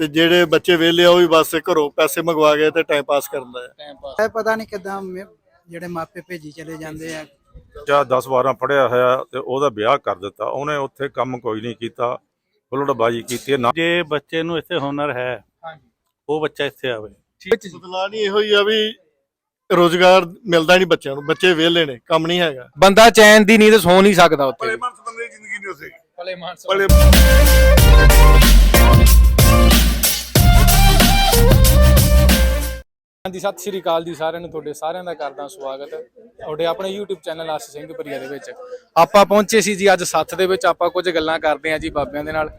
ਤੇ ਜਿਹੜੇ ਬੱਚੇ ਵਿਹਲੇ ਆ ਉਹ ਵੀ ਬਸ ਘਰੋਂ ਪੈਸੇ ਮੰਗਵਾ ਕੇ ਤੇ ਟਾਈਮ ਪਾਸ ਕਰਦਾ ਹੈ। ਟਾਈਮ ਪਾਸ ਇਹ ਪਤਾ ਨਹੀਂ ਕਿਦਾਂ ਜਿਹੜੇ ਮਾਪੇ ਭੇਜੀ ਚਲੇ ਜਾਂਦੇ ਆ। ਜਾਂ 10 12 ਪੜਿਆ ਹੋਇਆ ਤੇ ਉਹਦਾ ਵਿਆਹ ਕਰ ਦਿੱਤਾ। ਉਹਨੇ ਉੱਥੇ ਕੰਮ ਕੋਈ ਨਹੀਂ ਕੀਤਾ। ਬੁਲੜਬਾਜੀ ਕੀਤੀ ਨਾ ਜੇ ਬੱਚੇ ਨੂੰ ਇੱਥੇ ਹੁਨਰ ਹੈ ਹਾਂਜੀ। ਉਹ ਬੱਚਾ ਇੱਥੇ ਆਵੇ। ਬਦਲਾ ਨਹੀਂ ਇਹੋ ਹੀ ਆ ਵੀ ਰੋਜ਼ਗਾਰ ਮਿਲਦਾ ਨਹੀਂ ਬੱਚਿਆਂ ਨੂੰ। ਬੱਚੇ ਵਿਹਲੇ ਨੇ ਕੰਮ ਨਹੀਂ ਹੈਗਾ। ਬੰਦਾ ਚੈਨ ਦੀ ਨੀਂਦ ਸੌ ਨਹੀਂ ਸਕਦਾ ਉੱਥੇ। ਮਨਸ ਬੰਦੇ ਦੀ ਜ਼ਿੰਦਗੀ ਨਹੀਂ ਉਸੇ। ਭਲੇ ਮਾਨਸ ਭਲੇ ਹਾਂਜੀ ਸਤਿ ਸ਼੍ਰੀ ਅਕਾਲ ਜੀ ਸਾਰਿਆਂ ਨੂੰ ਤੁਹਾਡੇ ਸਾਰਿਆਂ ਦਾ ਕਰਦਾ ਸਵਾਗਤ। ਤੁਹਾਡੇ ਆਪਣੇ YouTube ਚੈਨਲ ਆਸ ਸਿੰਘ ਪਰੀਆ ਦੇ ਵਿੱਚ। ਆਪਾਂ ਪਹੁੰਚੇ ਸੀ ਜੀ ਅੱਜ ਸੱਥ ਦੇ ਵਿੱਚ ਆਪਾਂ ਕੁਝ ਗੱਲਾਂ ਕਰਦੇ ਹਾਂ ਜੀ ਬਾਬਿਆਂ ਦੇ ਨਾਲ।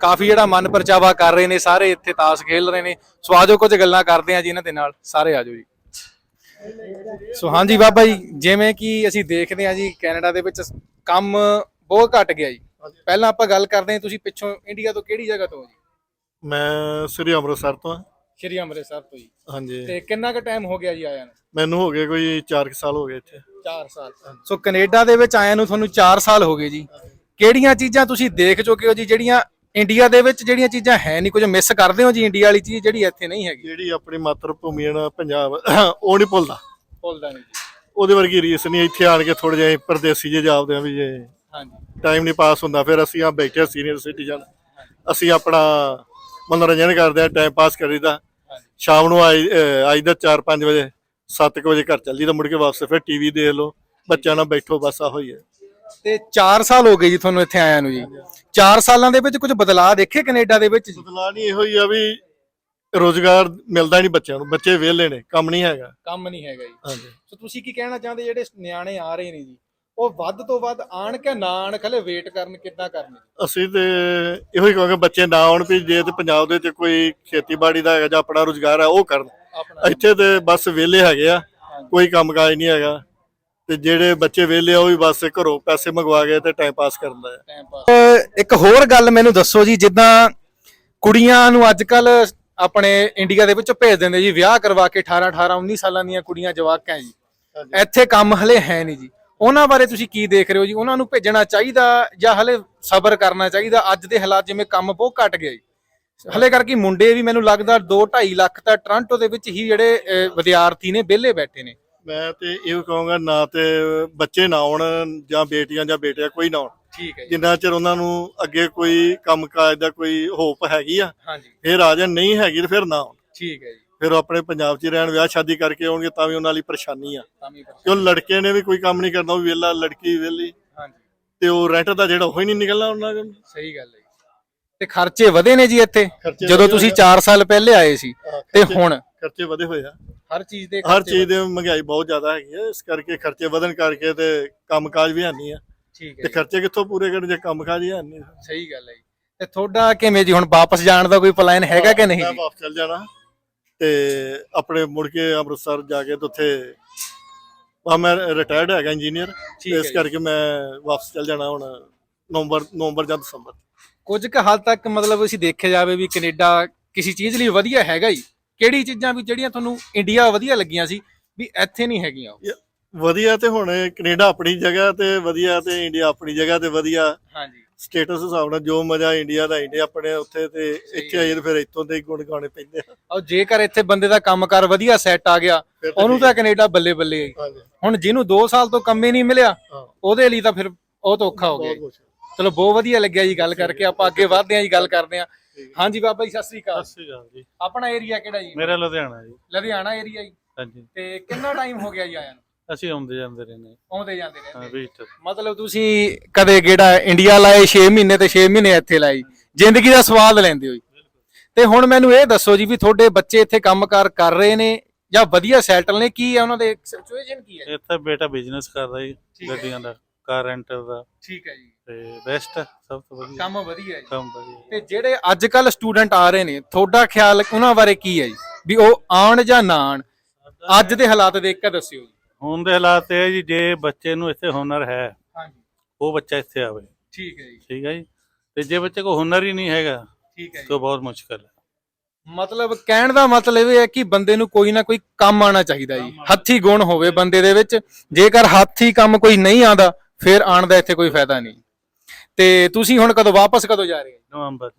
ਕਾਫੀ ਜਿਹੜਾ ਮਨ ਪਰਚਾਵਾ ਕਰ ਰਹੇ ਨੇ ਸਾਰੇ ਇੱਥੇ ਤਾਸ਼ ਖੇਲ ਰਹੇ ਨੇ। ਸੋ ਆਜੋ ਕੁਝ ਗੱਲਾਂ ਕਰਦੇ ਹਾਂ ਜੀ ਇਹਨਾਂ ਦੇ ਨਾਲ। ਸਾਰੇ ਆਜੋ ਜੀ। ਸੋ ਹਾਂਜੀ ਬਾਬਾ ਜੀ ਜਿਵੇਂ ਕਿ ਅਸੀਂ ਦੇਖਦੇ ਹਾਂ ਜੀ ਕੈਨੇਡਾ ਦੇ ਵਿੱਚ ਕੰਮ ਬਹੁਤ ਘਟ ਗਿਆ ਜੀ। ਪਹਿਲਾਂ ਆਪਾਂ ਗੱਲ ਕਰਦੇ ਹਾਂ ਤੁਸੀਂ ਪਿੱਛੋਂ ਇੰਡੀਆ ਤੋਂ ਕਿਹੜੀ ਜਗ੍ਹਾ ਤੋਂ ਹੋ ਜੀ? ਮੈਂ ਸ੍ਰੀ ਅੰਮ੍ਰਿਤਸਰ ਤੋਂ ਹਾਂ। ਸ਼੍ਰੀ ਅੰਮ੍ਰਿਤਸਰ ਤੋਂ ਜੀ। ਹਾਂਜੀ। ਤੇ ਕਿੰਨਾ ਕੁ ਟਾਈਮ ਹੋ ਗਿਆ ਜੀ ਆਇਆਂ ਨੂੰ? ਮੈਨੂੰ ਹੋ ਗਏ ਕੋਈ 4 ਸਾਲ ਹੋ ਗਏ ਇੱਥੇ। 4 ਸਾਲ। ਸੋ ਕੈਨੇਡਾ ਦੇ ਵਿੱਚ ਆਇਆਂ ਨੂੰ ਤੁਹਾਨੂੰ 4 ਸਾਲ ਹੋ ਗਏ ਜੀ। ਕਿਹੜੀਆਂ ਚੀਜ਼ਾਂ ਤੁਸੀਂ ਦੇਖ ਚੁੱਕੇ ਹੋ ਜੀ ਜਿਹੜੀਆਂ ਇੰਡੀਆ ਦੇ ਵਿੱਚ ਜਿਹੜੀਆਂ ਚੀਜ਼ਾਂ ਹੈ ਨਹੀਂ? ਕੁਝ ਮਿਸ ਕਰਦੇ ਹੋ ਜੀ ਇੰਡੀਆ ਵਾਲੀ ਚੀਜ਼ ਜਿਹੜੀ ਇੱਥੇ ਨਹੀਂ ਹੈਗੀ? ਜਿਹੜੀ ਆਪਣੀ ਮਾਤਰ ਭੂਮੀ ਹੈ ਨਾ ਪੰਜਾਬ ਉਹ ਨਹੀਂ ਭੁੱਲਦਾ। ਭੁੱਲਦਾ ਨਹੀਂ ਜੀ। ਉਹਦੇ ਵਰਗੀ ਰੀਸ ਨਹੀਂ ਇੱਥੇ ਆਣ ਕੇ ਥੋੜੇ ਜਿਹੇ ਪਰਦੇਸੀ ਜੇ ਜਾਪਦੇ ਆ ਵੀ ਜੇ ਹਾਂਜੀ। ਟਾਈਮ ਨਹੀਂ ਪਾਸ ਹੁੰਦਾ ਫਿਰ ਅਸੀਂ ਆ ਬੈਠੇ ਸੀਨੀਅਰ ਸਿਟੀਜ਼ਨ ਅਸੀਂ ਆਪਣਾ ਮਨੋਰੰਜਨ ਕਰਦੇ ਆ ਟਾਈਮ ਪਾਸ ਕਰੀਦਾ। ਸ਼ਾਮ ਨੂੰ ਆਈ ਦਾ 4-5 ਵਜੇ 7 ਵਜੇ ਘਰ ਚੱਲ ਜੀਦਾ ਮੁੜ ਕੇ ਵਾਪਸ ਫਿਰ ਟੀਵੀ ਦੇਖ ਲਓ ਬੱਚਿਆਂ ਨਾਲ ਬੈਠੋ ਬਸ ਆਹੋ ਹੀ ਹੈ। ਤੇ 4 ਸਾਲ ਹੋ ਗਏ ਜੀ ਤੁਹਾਨੂੰ ਇੱਥੇ ਆਇਆਂ ਨੂੰ ਜੀ। 4 ਸਾਲਾਂ ਦੇ ਵਿੱਚ ਕੁਝ ਬਦਲਾਅ ਦੇਖੇ ਕੈਨੇਡਾ ਦੇ ਵਿੱਚ ਜੀ? ਬਦਲਾ ਨਹੀਂ ਇਹੋ ਹੀ ਆ ਵੀ ਰੋਜ਼ਗਾਰ ਮਿਲਦਾ ਨਹੀਂ ਬੱਚਿਆਂ ਨੂੰ ਬੱਚੇ ਵਿਹਲੇ ਨੇ ਕੰਮ ਨਹੀਂ ਹੈਗਾ। ਕੰਮ ਨਹੀਂ ਹੈਗਾ ਜੀ। ਹਾਂਜੀ। ਸੋ ਤੁਸੀਂ ਕੀ ਕਹਿਣਾ ਚਾਹੁੰਦੇ ਜਿਹੜੇ ਨਿਆਣੇ ਆ ਰਹੇ ਨੇ ਜੀ? ਉਹ ਵੱਧ ਤੋਂ ਵੱਧ ਆਣ ਕੇ ਨਾ ਆਣ ਖਲੇ ਵੇਟ ਕਰਨ ਕਿੱਦਾਂ ਕਰਨੀ ਅਸੀਂ ਤੇ ਇਹੋ ਹੀ ਕਹਾਂਗੇ ਬੱਚੇ ਨਾ ਆਉਣ ਵੀ ਜੇ ਤੇ ਪੰਜਾਬ ਦੇ ਵਿੱਚ ਕੋਈ ਖੇਤੀਬਾੜੀ ਦਾ ਹੈਗਾ ਜਾਂ ਆਪਣਾ ਰੋਜ਼ਗਾਰ ਹੈ ਉਹ ਕਰਨ। ਇੱਥੇ ਤੇ ਬਸ ਵਿਹਲੇ ਹੈਗੇ ਆ ਕੋਈ ਕੰਮਕਾਜ ਨਹੀਂ ਹੈਗਾ। ਤੇ ਜਿਹੜੇ ਬੱਚੇ ਵਿਹਲੇ ਆ ਉਹ ਵੀ ਬਸ ਘਰੋਂ ਪੈਸੇ ਮੰਗਵਾ ਕੇ ਤੇ ਟਾਈਮ ਪਾਸ ਕਰਦਾ ਹੈ। ਇੱਕ ਹੋਰ ਗੱਲ ਮੈਨੂੰ ਦੱਸੋ ਜੀ ਜਿੱਦਾਂ ਕੁੜੀਆਂ ਨੂੰ ਅੱਜ ਕੱਲ ਆਪਣੇ ਇੰਡੀਆ ਦੇ ਵਿੱਚ ਭੇਜ ਦਿੰਦੇ ਜੀ ਵਿਆਹ ਕਰਵਾ ਕੇ 18 18 19 ਸਾਲਾਂ ਦੀਆਂ ਕੁੜੀਆਂ ਜਵਾਕਾਂ ਜੀ। ਇੱਥੇ ਕੰਮ ਹਲੇ ਹੈ ਨਹੀਂ ਜੀ। ਉਹਨਾਂ ਬਾਰੇ ਤੁਸੀਂ ਕੀ ਦੇਖ ਰਹੇ ਹੋ ਜੀ? ਉਹਨਾਂ ਨੂੰ ਭੇਜਣਾ ਚਾਹੀਦਾ ਜਾਂ ਹਲੇ ਸਬਰ ਕਰਨਾ ਚਾਹੀਦਾ? ਅੱਜ ਦੇ ਹਾਲਾਤ ਜਿਵੇਂ ਕੰਮ ਬਹੁਤ ਘਟ ਗਿਆ ਜੀ। ਹਲੇ ਕਰਕੇ ਮੁੰਡੇ ਵੀ ਮੈਨੂੰ ਲੱਗਦਾ 2 2.5 ਲੱਖ ਤਾਂ ਟੋਰਾਂਟੋ ਦੇ ਵਿੱਚ ਹੀ ਜਿਹੜੇ ਵਿਦਿਆਰਥੀ ਨੇ ਵਿਹਲੇ ਬੈਠੇ ਨੇ। ਮੈਂ ਤੇ ਇਹੋ ਕਹਾਂਗਾ ਨਾ ਤੇ ਬੱਚੇ ਨਾ ਆਉਣ ਜਾਂ ਬੇਟੀਆਂ ਜਾਂ ਬੇਟਿਆਂ ਕੋਈ ਨਾ ਆਉਣ। ਠੀਕ ਹੈ ਜਿੰਨਾ ਚਿਰ ਉਹਨਾਂ ਨੂੰ ਅੱਗੇ ਕੋਈ ਕੰਮਕਾਜ ਦਾ ਕੋਈ ਹੋਪ ਹੈਗੀ ਆ ਹਾਂਜੀ। ਫਿਰ ਆ ਜਾਣ ਨਹੀਂ ਹੈਗੀ ਤੇ ਫਿਰ ਨਾ ਆਉਣ। ਠੀਕ ਹੈ ਜੀ। ਫਿਰ ਉਹ ਆਪਣੇ ਪੰਜਾਬ 'ਚ ਰਹਿਣ ਵਿਆਹ ਸ਼ਾਦੀ ਕਰਕੇ ਆਉਣਗੇ ਤਾਂ ਵੀ ਉਹਨਾਂ ਲਈ ਪਰੇਸ਼ਾਨੀ ਆ। ਵੀ ਕਿਉਂ ਲੜਕੇ ਨੇ ਵੀ ਕੋਈ ਕੰਮ ਨਹੀਂ ਕਰਨਾ ਉਹ ਵੀ ਵਿਹਲਾ ਲੜਕੀ ਵਿਹਲੀ। ਤੇ ਉਹ ਰੈਂਟ ਦਾ ਜਿਹੜਾ ਉਹ ਹੀ ਨਹੀਂ ਨਿਕਲਣਾ ਉਹਨਾਂ ਕੋਲ। ਸਹੀ ਗੱਲ ਹੈ। ਤੇ ਖਰਚੇ ਵਧੇ ਨੇ ਜੀ ਇੱਥੇ? ਜਦੋਂ ਤੁਸੀਂ ਹੋਏ 4 ਸਾਲ ਪਹਿਲੇ ਆਏ ਸੀ ਤੇ ਹੁਣ? ਖਰਚੇ ਵਧੇ ਹੋਏ ਆ। ਹਰ ਚੀਜ਼ ਦੇ ਹਰ ਚੀਜ਼ ਦੇ ਮਹਿੰਗਾਈ ਬਹੁਤ ਜ਼ਿਆਦਾ ਹੈਗੀ ਹੈ ਇਸ ਕਰਕੇ ਖਰਚੇ ਵਧਣ ਕਰਕੇ ਤੇ ਕੰਮਕਾਜ ਵੀ ਹੈ ਨਹੀਂ ਆ। ਠੀਕ ਹੈ ਤੇ ਖਰਚੇ ਕਿੱਥੋਂ ਪੂਰੇ ਕਰਨ ਜੇ ਕੰਮਕਾਜ ਹੀ ਹੈ ਨਹੀਂ। ਸਹੀ ਗੱਲ ਹੈ ਜੀ। ਤੇ ਤੁਹਾਡਾ ਕਿਵੇਂ ਜੀ ਹੁਣ ਵਾਪਸ ਜਾਣ ਦਾ ਕੋਈ ਪਲਾਨ ਹੈਗਾ ਕਿ ਨਹੀਂ? ਮੈਂ? ਵਾਪਸ ਚੱਲ ਜਾਣਾ। ਤੇ ਆਪਣੇ ਮੁੜ ਕੇ ਅੰਮ੍ਰਿਤਸਰ ਜਾ ਕੇ ਤੇ ਉੱਥੇ ਆ ਮੈਂ ਰਿਟਾਇਰਡ ਹੈਗਾ ਇੰਜੀਨੀਅਰ ਇਸ। ਕਰਕੇ ਮੈਂ ਵਾਪਸ ਚੱਲ ਜਾਣਾ ਹੁਣ ਨਵੰਬਰ ਨਵੰਬਰ ਜਾਂ ਦਸੰਬਰ ਕੁਝ ਕੁ ਹੱਦ ਤੱਕ ਮਤਲਬ ਅਸੀਂ ਦੇਖਿਆ ਜਾਵੇ ਵੀ ਕੈਨੇਡਾ ਕਿਸੇ ਚੀਜ਼ ਲਈ ਵਧੀਆ ਹੈਗਾ ਹੀ ਕਿਹੜੀ ਚੀਜ਼ਾਂ ਵੀ ਜਿਹੜੀਆਂ ਤੁਹਾਨੂੰ ਇੰਡੀਆ ਵਧੀਆ ਲੱਗੀਆਂ ਸੀ ਵੀ ਇੱਥੇ ਨਹੀਂ ਹੈਗੀਆਂ? ਵਧੀਆ ਤੇ ਹੁਣ ਕੈਨੇਡਾ ਆਪਣੀ ਜਗ੍ਹਾ ਤੇ ਵਧੀਆ ਤੇ ਇੰਡੀਆ ਆਪਣੀ ਜਗ੍ਹਾ ਤੇ ਵਧੀਆ ਹਾਂਜੀ ਸਟੇਟਸ ਹਿਸਾਬ ਨਾਲ ਜੋ ਮਜ਼ਾ ਇੰਡੀਆ ਦਾ ਇੰਡੀਆ ਆਪਣੇ ਉੱਥੇ ਤੇ ਇੱਥੇ ਆਈਏ ਤੇ ਫਿਰ ਇੱਥੋਂ ਦੇ ਹੀ ਗੁਣ ਗਾਣੇ ਪੈਂਦੇ ਆ। ਔਰ ਜੇਕਰ ਇੱਥੇ ਬੰਦੇ ਦਾ ਕੰਮਕਾਰ ਵਧੀਆ ਸੈੱਟ ਆ ਗਿਆ ਫਿਰ ਤਾਂ ਉਹਨੂੰ ਤਾਂ ਕੈਨੇਡਾ ਬੱਲੇ ਬੱਲੇ ਹੈ। ਹਾਂਜੀ। ਹੁਣ ਜਿਹਨੂੰ 2 ਸਾਲ ਤੋਂ ਕੰਮ ਹੀ ਨਹੀਂ ਮਿਲਿਆ ਹਾਂ। ਉਹਦੇ ਲਈ ਤਾਂ ਫਿਰ ਉਹ ਤਾਂ ਔਖਾ ਹੋ ਗਿਆ ਬਹੁਤ ਜੀ। ਕੁਛ ਚਲੋ ਬਹੁਤ ਵਧੀਆ ਲੱਗਿਆ ਜੀ ਗੱਲ ਕਰਕੇ ਆਪਾਂ ਅੱਗੇ ਵਧਦੇ ਹਾਂ ਜੀ ਗੱਲ ਕਰਦੇ ਹਾਂ। ਹਾਂਜੀ ਬਾਬਾ ਜੀ ਸਤਿ ਸ੍ਰੀ ਅਕਾਲ। ਸਤਿ ਸ਼੍ਰੀ ਅਕਾਲ ਜੀ। ਆਪਣਾ ਏਰੀਆ ਕਿਹੜਾ ਜੀ? ਮੇਰਾ ਲੁਧਿਆਣਾ ਜੀ। ਲੁਧਿਆਣਾ ਏਰੀਆ ਜੀ। ਹਾਂਜੀ। ਤੇ ਕਿੰਨਾ ਟਾਈਮ ਹੋ ਗਿਆ ਜੀ ਆਇਆਂ ਨੂੰ? ਅਸੀਂ ਆਉਂਦੇ ਜਾਂਦੇ ਰਹਿੰਦੇ ਆਉਂਦੇ ਜਾਂਦੇ ਹਾਂ ਰਹਿੰਦੇ ਵਿਜ਼ਟਰ ਮਤਲਬ ਤੁਸੀਂ ਕਦੇ ਕਿਹੜਾ ਇੰਡੀਆ ਲਾਏ 6 ਮਹੀਨੇ ਤੇ 6 ਮਹੀਨੇ ਇੱਥੇ ਲਾਈ ਜ਼ਿੰਦਗੀ ਦਾ ਸਵਾਦ ਲੈਂਦੇ ਹੋ ਜੀ। ਤੇ ਹੁਣ ਮੈਨੂੰ ਇਹ ਦੱਸੋ ਜੀ ਵੀ ਤੁਹਾਡੇ ਬੱਚੇ ਇੱਥੇ ਕੰਮਕਾਰ ਕਰ ਰਹੇ ਨੇ ਜਾਂ ਵਧੀਆ ਸੈਟਲ ਨੇ? ਕੀ ਹੈ ਉਹਨਾਂ ਦੇ ਸਿਚੁਏਸ਼ਨ ਕੀ ਹੈ? ਇੱਥੇ ਬੇਟਾ ਬਿਜ਼ਨਸ ਕਰਦਾ ਜੀ ਠੀਕ ਹੈ। ਗੱਡੀਆਂ ਦਾ ਕਾਰ ਰੈਂਟਲ ਦਾ। ਠੀਕ ਹੈ ਜੀ। ਤੇ ਬੈਸਟ ਸਭ ਤੋਂ ਵਧੀਆ। ਕੰਮ ਵਧੀਆ ਹੈ ਜੀ। ਕੰਮ ਵਧੀਆ ਤੇ ਜਿਹੜੇ ਅੱਜ ਕੱਲ ਸਟੂਡੈਂਟ ਆ ਰਹੇ ਨੇ ਤੁਹਾਡਾ ਖਿਆਲ ਉਹਨਾਂ ਬਾਰੇ ਕੀ ਹੈ ਜੀ? ਵੀ ਉਹ ਆਉਣ ਜਾਂ ਨਾ ਆਉਣ? ਅੱਜ ਦੇ ਹਾਲਾਤ ਦੇਖ ਕੇ ਦੱਸਿਓ ਜੀ। ਹੁਣ ਦੇ ਹਾਲਾਤ ਇਹ ਜੀ ਜੇ ਬੱਚੇ ਨੂੰ ਇੱਥੇ ਹੁਨਰ ਹੈ ਹਾਂਜੀ। ਉਹ ਬੱਚਾ ਇੱਥੇ ਆਵੇ। ਠੀਕ ਹੈ ਜੀ। ਠੀਕ ਹੈ ਜੀ? ਤੇ ਜੇ ਬੱਚੇ ਕੋਲ ਹੁਨਰ ਹੀ ਨਹੀਂ ਹੈਗਾ ਠੀਕ ਹੈ ਜੀ। ਤਾਂ ਬਹੁਤ ਮੁਸ਼ਕਲ ਹੈ। ਮਤਲਬ ਕਹਿਣ ਦਾ ਮਤਲਬ ਇਹ ਹੈ ਕਿ ਬੰਦੇ ਨੂੰ ਕੋਈ ਨਾ ਕੋਈ ਕੰਮ ਆਣਾ ਚਾਹੀਦਾ ਜੀ। ਹੱਥੀ ਗੁਣ ਹੋਵੇ ਬੰਦੇ ਦੇ ਵਿੱਚ। ਜੇਕਰ ਹੱਥੀ ਕੰਮ ਕੋਈ ਨਹੀਂ ਆਂਦਾ ਫਿਰ ਆਣ ਦਾ ਇੱਥੇ ਕੋਈ ਫਾਇਦਾ ਨਹੀਂ। ਤੇ ਤੁਸੀਂ ਹੁਣ ਕਦੋਂ ਵਾਪਸ ਕਦੋਂ ਜਾ ਰਹੇ ਹੋ? ਨਵੰਬਰ।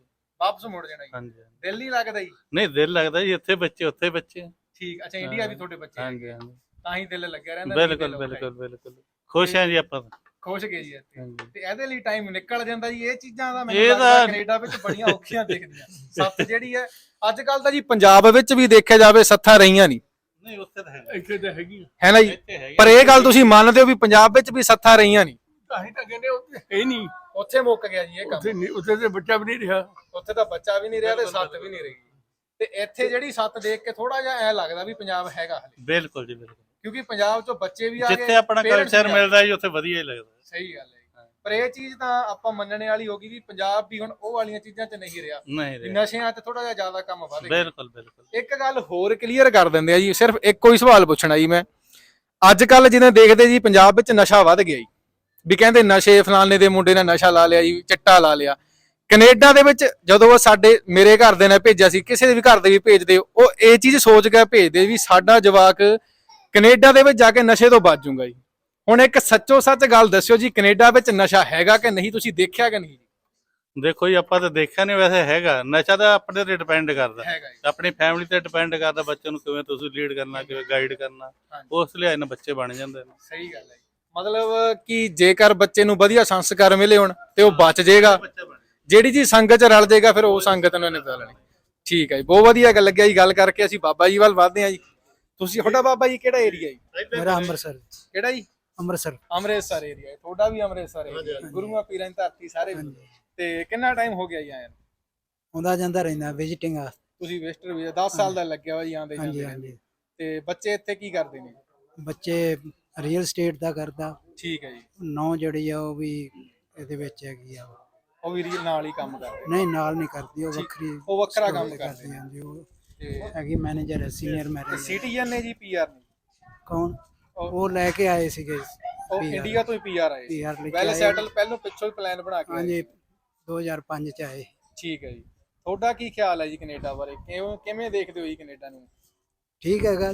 ਵਾਪਸ ਮੁੜ ਜਾਣਾ ਜੀ। ਹਾਂਜੀ। ਦਿਲ ਨਹੀਂ ਲੱਗਦਾ ਜੀ। ਨਹੀਂ ਦਿਲ ਲੱਗਦਾ ਜੀ ਇੱਥੇ ਬੱਚੇ ਉੱਥੇ ਬੱਚੇ। ਠੀਕ ਅੱਛਾ ਇੰਡੀਆ ਵੀ ਤੁਹਾਡੇ ਬੱਚੇ ਹਾਂਜੀ ਹਾਂਜੀ। ਤਾਂ ਹੀ ਦਿਲ ਲੱਗਿਆ ਰਹਿੰਦਾ ਨਹੀਂ ਬਿਲਕੁਲ ਦਿਲ ਬਿਲਕੁਲ ਬਿਲਕੁਲ। ਖੁਸ਼ ਹਾਂ ਜੀ ਆਪਾਂ ਤਾਂ। ਖੁਸ਼ ਗਏ ਜੀ ਇੱਥੇ। ਹਾਂਜੀ। ਤੇ ਇਹਦੇ ਲਈ ਟਾਈਮ ਨਿਕਲ ਜਾਂਦਾ ਜੀ ਇਹ ਚੀਜ਼ਾਂ ਦਾ ਮੈਨੂੰ ਇਹ ਲੱਗਦਾ ਤਾਂ- ਕੈਨੇਡਾ ਵਿੱਚ ਬੜੀਆਂ ਔਖੀਆਂ ਦਿਖਦੀਆਂ। ਸੱਤ ਜਿਹੜੀ ਹੈ ਅੱਜ ਕੱਲ ਤਾਂ ਜੀ ਪੰਜਾਬ ਵਿੱਚ ਵੀ ਦੇਖਿਆ ਜਾਵੇ ਸੱਥਾਂ ਰਹੀਆਂ ਨਹੀਂ। ਨਹੀਂ ਉੱਥੇ ਤਾਂ ਹੈ ਇੱਥੇ ਤਾਂ ਹੈਗੀ ਹੈ ਨਾ ਜੀ? ਇੱਥੇ ਹੈਗੇ ਪਰ ਇਹ ਗੱਲ ਤੁਸੀਂ ਮੰਨਦੇ ਹੋ ਵੀ ਪੰਜਾਬ ਵਿੱਚ ਵੀ ਸੱਥਾਂ ਰਹੀਆਂ ਨਹੀਂ। ਤਾਂ ਹੀ ਤਾਂ ਕਹਿੰਦੇ ਉੱਥੇ ਹੈ ਹੀ ਨਹੀਂ। ਉੱਥੇ ਮੁੱਕ ਗਿਆ ਜੀ ਇਹ ਕੰਮ। ਉੱਥੇ ਨਹੀਂ ਉੱਥੇ ਤੇ ਬੱਚਾ ਵੀ ਨਹੀਂ ਰਿਹਾ। ਉੱਥੇ ਤਾਂ ਬੱਚਾ ਵੀ ਨਹੀਂ ਰਿਹਾ ਤੇ ਸੱਤ ਵੀ ਨਹੀਂ ਰਹੀ। ਤੇ ਇੱਥੇ ਜਿਹੜੀ ਸੱਤ ਦੇਖ ਕੇ ਥੋੜਾ ਜਿਹਾ ਐ ਲੱਗਦਾ ਵੀ ਪੰਜਾਬ ਹੈਗਾ ਹਲੇ। ਬਿਲਕੁਲ ਜੀ ਬਿਲਕੁਲ। ਕਿਉਂਕਿ ਪੰਜਾਬ ਚੋਂ ਬੱਚੇ ਵੀ ਆ ਗਏ ਜਿੱਥੇ ਆਪਣਾ parents ਕਲਚਰ ਵੀ ਆ ਗਏ। ਮਿਲਦਾ ਜੀ ਉੱਥੇ ਵਧੀਆ ਹੀ ਲੱਗਦਾ ਸਹੀ ਗੱਲ ਹੈ ਜੀ। ਪਰ ਇਹ ਚੀਜ਼ ਤਾਂ ਆਪਾਂ ਮੰਨਣੇ ਵਾਲੀ ਹੋ ਗਈ ਵੀ ਪੰਜਾਬ ਵੀ ਹੁਣ ਉਹ ਵਾਲੀਆਂ ਚੀਜ਼ਾਂ 'ਚ ਨਹੀਂ ਰਿਹਾ। ਨਹੀਂ ਵੀ ਰਿਹਾ ਨਸ਼ਿਆਂ ਤੇ ਥੋੜਾ ਜਿਹਾ ਜ਼ਿਆਦਾ ਕੰਮ ਵਧ ਗਿਆ। ਬਿਲਕੁਲ ਬਿਲਕੁਲ। ਇੱਕ ਗੱਲ ਹੋਰ ਕਲੀਅਰ ਕਰ ਦਿੰਦੇ ਆ ਜੀ ਸਿਰਫ ਇੱਕੋ ਹੀ ਸਵਾਲ ਪੁੱਛਣਾ ਜੀ ਮੈਂ। ਅੱਜ ਕੱਲ ਜਿਵੇਂ ਦੇਖਦੇ ਜੀ ਪੰਜਾਬ ਵਿੱਚ ਨਸ਼ਾ ਵੱਧ ਗਿਆ ਜੀ। ਵੀ ਕਹਿੰਦੇ ਨਸ਼ੇ ਫਲਾਣੇ ਦੇ ਮੁੰਡੇ ਨੇ ਨਸ਼ਾ ਲਾ ਲਿਆ ਜੀ ਚਿੱਟਾ ਲਾ ਲਿਆ। ਕੈਨੇਡਾ ਦੇ ਵਿੱਚ ਜਦੋਂ ਉਹ ਸਾਡੇ ਮੇਰੇ ਘਰ ਦੇ ਨੇ ਭੇਜਿਆ ਸੀ ਕਿਸੇ ਦੇ ਵੀ ਘਰ ਦੇ ਵੀ ਭੇਜਦੇ ਉਹ ਇਹ ਚੀਜ਼ ਸੋਚ ਕੇ ਭੇਜਦੇ ਵੀ ਸਾਡਾ ਜਵਾਕ ਕੈਨੇਡਾ ਦੇ ਵਿੱਚ ਜਾ ਕੇ ਨਸ਼ੇ ਤੋਂ ਬਚ ਜਾਊਗਾ ਜੀ। ਹੁਣ ਇੱਕ ਸੱਚੋ ਸੱਚ ਗੱਲ ਦੱਸਿਓ ਜੀ ਕੈਨੇਡਾ ਵਿੱਚ ਨਸ਼ਾ ਹੈਗਾ ਕਿ ਨਹੀਂ ਤੁਸੀਂ ਦੇਖਿਆ ਕਿ ਨਹੀਂ ਦੇਖੋ ਜੀ ਆਪਾਂ ਤਾਂ ਦੇਖਿਆ ਨਹੀਂ ਵੈਸੇ ਹੈਗਾ। ਨਸ਼ਾ ਤਾਂ ਆਪਣੇ ਤੇ ਡਿਪੈਂਡ ਕਰਦਾ। ਹੈਗਾ ਜੀ। ਆਪਣੀ ਫੈਮਿਲੀ ਤੇ ਡਿਪੈਂਡ ਕਰਦਾ ਬੱਚੇ ਨੂੰ ਕਿਵੇਂ ਤੁਸੀਂ ਲੀਡ ਕਰਨਾ ਕਿਵੇਂ ਗਾਈਡ ਕਰਨਾ। ਹਾਂਜੀ। ਉਸ ਲਈ ਇਹਨਾਂ ਬੱਚੇ ਬਣ ਜਾਂਦੇ ਨੇ। ਸਹੀ ਗੱਲ ਹੈ ਜੀ। ਮਤਲਬ ਕਿ ਜੇਕਰ ਬੱਚੇ ਨੂੰ ਵਧੀਆ ਸੰਸਕਾਰ ਮਿਲੇ ਹੁਣ ਤੇ ਉਹ ਬਚ ਜਾਏਗਾ। ਜਿਹੜੀ ਜੀ ਸੰਗਤ ਚ ਰਲ ਜਾਏਗਾ ਫਿਰ ਉਹ ਸੰਗਤ ਨੂੰ ਇਹਨੇ ਪਤਾ ਲੈਣੀ ਠੀਕ ਹੈ ਜੀ ਬਹੁਤ ਵਧੀਆ ਗੱਲ ਲੱਗਿਆ ਜੀ ਗੱਲ ਕਰਕੇ ਅਸੀਂ ਬਾਬਾ ਜੀ ਵੱਲ ਵਧਦੇ ਹਾਂ ਜੀ। ਤੁਸੀਂ ਤੁਹਾਡਾ ਬਾਬਾ ਜੀ ਕਿਹੜਾ ਏਰੀਆ ਜੀ? ਮੇਰਾ ਅੰਮ੍ਰਿਤਸਰ ਕਿਹੜਾ ਜੀ? ਅੰਮ੍ਰਿਤਸਰ। ਅੰਮ੍ਰਿਤਸਰ ਏਰੀਆ ਤੁਹਾਡਾ ਵੀ ਅੰਮ੍ਰਿਤਸਰ ਏਰੀਆ ਗੁਰੂਆਂ ਪੀਰਾਂ ਦੀ ਧਰਤੀ ਸਾਰੇ ਵੀ। ਤੇ ਕਿੰਨਾ ਟਾਈਮ ਹੋ ਗਿਆ ਜੀ ਆਇਆ ਨੂੰ? ਆਉਂਦਾ ਜਾਂਦਾ ਰਹਿੰਦਾ ਵਿਜ਼ਿਟਿੰਗ ਆ ਤੁਸੀਂ ਵਿਜ਼ਟਰ ਵੀ 10 ਸਾਲ ਦਾ ਲੱਗਿਆ ਵਾ ਜੀ ਆਂਦੇ ਜਾਂਦੇ ਤੇ ਬੱਚੇ ਇੱਥੇ ਕੀ ਕਰਦੇ ਨੇ? ਬੱਚੇ ਰੀਅਲ ਸਟੇਟ ਦਾ ਕਰਦਾ। ਠੀਕ ਹੈ ਜੀ। ਨੌ ਜਿਹੜੀ ਆ ਉਹ ਵੀ ਇਹਦੇ ਵਿੱਚ ਹੈਗੀ ਆ। ਉਹ ਵੀ ਰੀਲ ਨਾਲ ਹੀ ਕੰਮ ਕਰਦੇ ਨਹੀਂ ਨਾਲ ਨਹੀਂ ਕਰਦੀ ਉਹ। ਵੱਖਰੀ ਉਹ ਵੱਖਰਾ ਕੰਮ ਕਰਦੀ ਹਾਂਜੀ ਉਹ ਹੈਗੀ ਮੈਨੇਜਰ ਹੈ ਸੀਨੀਅਰ ਮੈਨੇਜਰ ਸਿਟੀਜ਼ਨ ਨੇ ਜੀ ਪੀਆਰ ਨੇ? ਕੌਣ? ਉਹ- ਉਹ ਲੈ ਕੇ ਆਏ ਸੀਗੇ ਉਹ PR ਇੰਡੀਆ ਤੋਂ ਹੀ ਪੀਆਰ ਆਏ PR ਲੈ ਕੇ ਵੈਲ ਆਏ। ਸੈਟਲ ਪਹਿਲੋਂ ਪਿੱਛੋਂ ਹੀ ਪਲਾਨ ਬਣਾ ਕੇ ਆਏ। ਹਾਂਜੀ 2005 ਚ ਆਏ। ਠੀਕ ਹੈ ਜੀ। ਤੁਹਾਡਾ ਕੀ ਖਿਆਲ ਹੈ ਜੀ ਕੈਨੇਡਾ ਬਾਰੇ? ਕਿਵੇਂ ਕਿਵੇਂ ਦੇਖਦੇ ਹੋ ਜੀ ਕੈਨੇਡਾ ਨੂੰ? ਠੀਕ ਹੈਗਾ।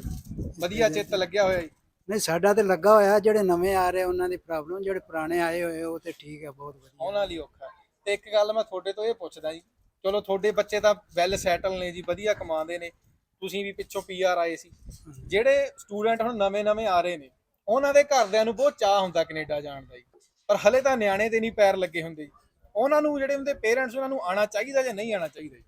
ਵਧੀਆ ਚਿੱਤ ਲੱਗਿਆ ਹੋਇਆ ਜੀ? ਨਹੀਂ ਸਾਡਾ ਤੇ ਲੱਗਾ ਹੋਇਆ ਜਿਹੜੇ ਨਵੇਂ ਆ ਰਹੇ ਉਹਨਾਂ ਦੀ ਪ੍ਰੋਬਲਮ ਜਿਹੜੇ ਪੁਰਾਣੇ ਆਏ ਹੋਏ ਉਹ ਤੇ ਠੀਕ ਹੈ ਬਹੁਤ ਵਧੀਆ। ਉਹਨਾਂ ਲਈ ਔਖਾ। ਤੇ ਇੱਕ ਗੱਲ ਮੈਂ ਤੁਹਾਡੇ ਤੋਂ ਇਹ ਪੁੱਛਦਾ ਜੀ ਚਲੋ ਤੁਹਾਡੇ ਬੱਚੇ ਤਾਂ ਵੈਲ ਸੈਟਲ ਨੇ ਜੀ ਵਧੀਆ ਕਮਾਉਂਦੇ ਨੇ। ਤੁਸੀਂ ਵੀ ਪਿੱਛੋਂ ਪੀਆਰ ਆਏ ਸੀ। ਜਿਹੜੇ ਸਟੂਡੈਂਟ ਹੁਣ ਨਵੇਂ-ਨਵੇਂ ਆ ਰਹੇ ਨੇ ਉਹਨਾਂ ਦੇ ਘਰਦਿਆਂ ਨੂੰ ਬਹੁਤ ਚਾਹ ਹੁੰਦਾ ਕੈਨੇਡਾ ਜਾਣ ਦਾ ਜੀ। ਪਰ ਹਲੇ ਤਾਂ ਨਿਆਣੇ ਤੇ ਨਹੀਂ ਪੈਰ ਲੱਗੇ ਹੁੰਦੇ ਉਹਨਾਂ ਨੂੰ ਜਿਹੜੇ ਹੁੰਦੇ ਪੇਰੈਂਟਸ ਉਹਨਾਂ ਨੂੰ ਆਣਾ ਚਾਹੀਦਾ ਜਾਂ ਨਹੀਂ ਆਣਾ ਚਾਹੀਦਾ ਜੀ?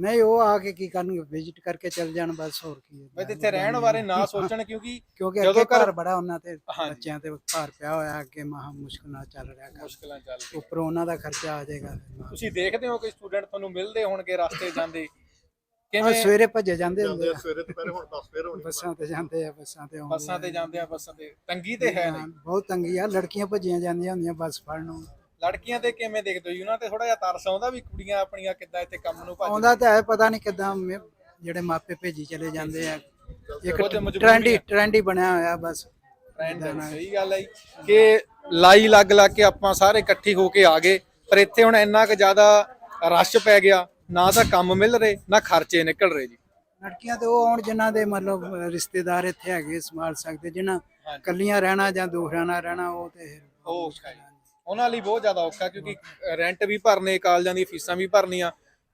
ਨਹੀਂ ਉਹ ਆ ਕੇ ਕੀ ਕਰਨਗੇ? ਵਿਜ਼ਿਟ ਕਰਕੇ ਚੱਲ ਜਾਣ ਬਸ ਹੋਰ ਕੀ ਹੈ। ਬਈ ਇੱਥੇ ਰਹਿਣ ਬਾਰੇ ਨਾ ਸੋਚਣ ਕਿਉਂਕਿ ਕਿਉਂਕਿ ਜਦੋਂ ਅੱਗੇ ਘਰ- ਘਰ ਬੜਾ ਉਹਨਾਂ ਤੇ। ਬੱਚਿਆਂ ਤੇ ਭਾਰ ਪਿਆ ਹੋਇਆ ਅੱਗੇ ਮਹਾ ਮੁਸ਼ਕਲ ਨਾਲ ਚੱਲ ਰਿਹਾ ਕੰਮ ਮੁਸ਼ਕਲਾਂ ਚੱਲ ਰਹੀਆਂ। ਉੱਪਰੋਂ ਉਹਨਾਂ ਦਾ ਖਰਚਾ ਆ ਜਾਏਗਾ ਤੁਸੀਂ ਦੇਖਦੇ ਹੋ ਕਿ ਸਟੂਡੈਂਟ ਤੁਹਾਨੂੰ ਮਿਲਦੇ ਹੋਣਗੇ ਰਸਤੇ ਜਾਂਦੇ? ਕਿਵੇਂ? ਸਵੇਰੇ ਭੱਜੇ ਜਾਂਦੇ ਹੁੰਦੇ ਆ ਸਵੇਰੇ ਦੁਪਹਿਰੇ ਹੁਣ 10 ਫੇਰ ਹੋਣੀ ਬੱਸਾਂ ਤੇ ਜਾਂਦੇ ਆ ਬੱਸਾਂ ਤੇ ਆਉਂਦੇ ਬੱਸਾਂ ਤੇ। ਜਾਂਦੇ ਆ ਬੱਸਾਂ ਤੇ। ਤੰਗੀ ਤੇ ਹੈ ਹਾਂ, ਨਹੀਂ। ਬਹੁਤ ਤੰਗੀ ਆ ਲੜਕੀਆਂ ਭੱਜੀਆਂ ਜਾਂਦੀਆਂ ਹੁੰਦੀਆਂ ਬੱਸ ਫੜਨ ਨੂੰ। ਲੜਕੀਆਂ ਤੇ ਕਿਵੇਂ ਦੇਖਦੇ ਹੋ ਜੀ? ਉਹਨਾਂ ਤੇ ਥੋੜਾ ਜਿਹਾ ਤਰਸ ਆਉਂਦਾ ਵੀ ਕੁੜੀਆਂ ਆਪਣੀਆਂ ਕਿੱਦਾਂ ਇੱਥੇ ਕੰਮ ਨੂੰ ਭੱਜ ਆਉਂਦਾ ਤਾਂ ਹੈ ਪਤਾ ਨਹੀਂ ਕਿਦਾਂ ਜਿਹੜੇ ਮਾਪੇ ਭੇਜੀ ਚਲੇ ਜਾਂਦੇ ਆ ਇੱਕ ਟ੍ਰੈਂਡੀ। ਟ੍ਰੈਂਡੀ ਬਣਿਆ ਹੋਇਆ ਬਸ ਟ੍ਰੈਂਡ ਸਹੀ ਗੱਲ ਹੈ ਕਿ ਲਾਈ ਲੱਗ ਲੱਗ ਕੇ ਆਪਾਂ ਸਾਰੇ ਇਕੱਠੀ ਹੋ ਕੇ ਆ ਗਏ ਪਰ ਇੱਥੇ ਹੁਣ ਇੰਨਾ ਕੁ ਜ਼ਿਆਦਾ ਰਸ਼ ਪੈ ਗਿਆ ਨਾ ਤਾਂ ਕੰਮ ਮਿਲ ਰਹੇ ਨਾ ਖਰਚੇ ਨਿਕਲ ਰਹੇ ਜੀ ਲੜਕੀਆਂ ਤੇ ਉਹ ਆਉਣ ਜਿਨ੍ਹਾਂ ਦੇ ਮਤਲਬ ਰਿਸ਼ਤੇਦਾਰ ਇੱਥੇ ਹੈਗੇ ਸੰਭਾਲ ਸਕਦੇ ਜਿਨ੍ਹਾਂ। ਕੱਲੀਆਂ ਰਹਿਣਾ ਜਾਂ ਦੂਸਰਿਆਂ ਨਾਲ ਰਹਿਣਾ ਉਹ ਤੇ ਉਹ। ਉਹਨਾਂ ਲਈ ਬਹੁਤ ਜ਼ਿਆਦਾ ਔਖਾ ਕਿਉਂਕਿ ਰੈਂਟ ਵੀ ਭਰਨੇ ਕਾਲਜਾਂ ਦੀਆਂ ਫੀਸਾਂ ਵੀ ਭਰਨੀਆਂ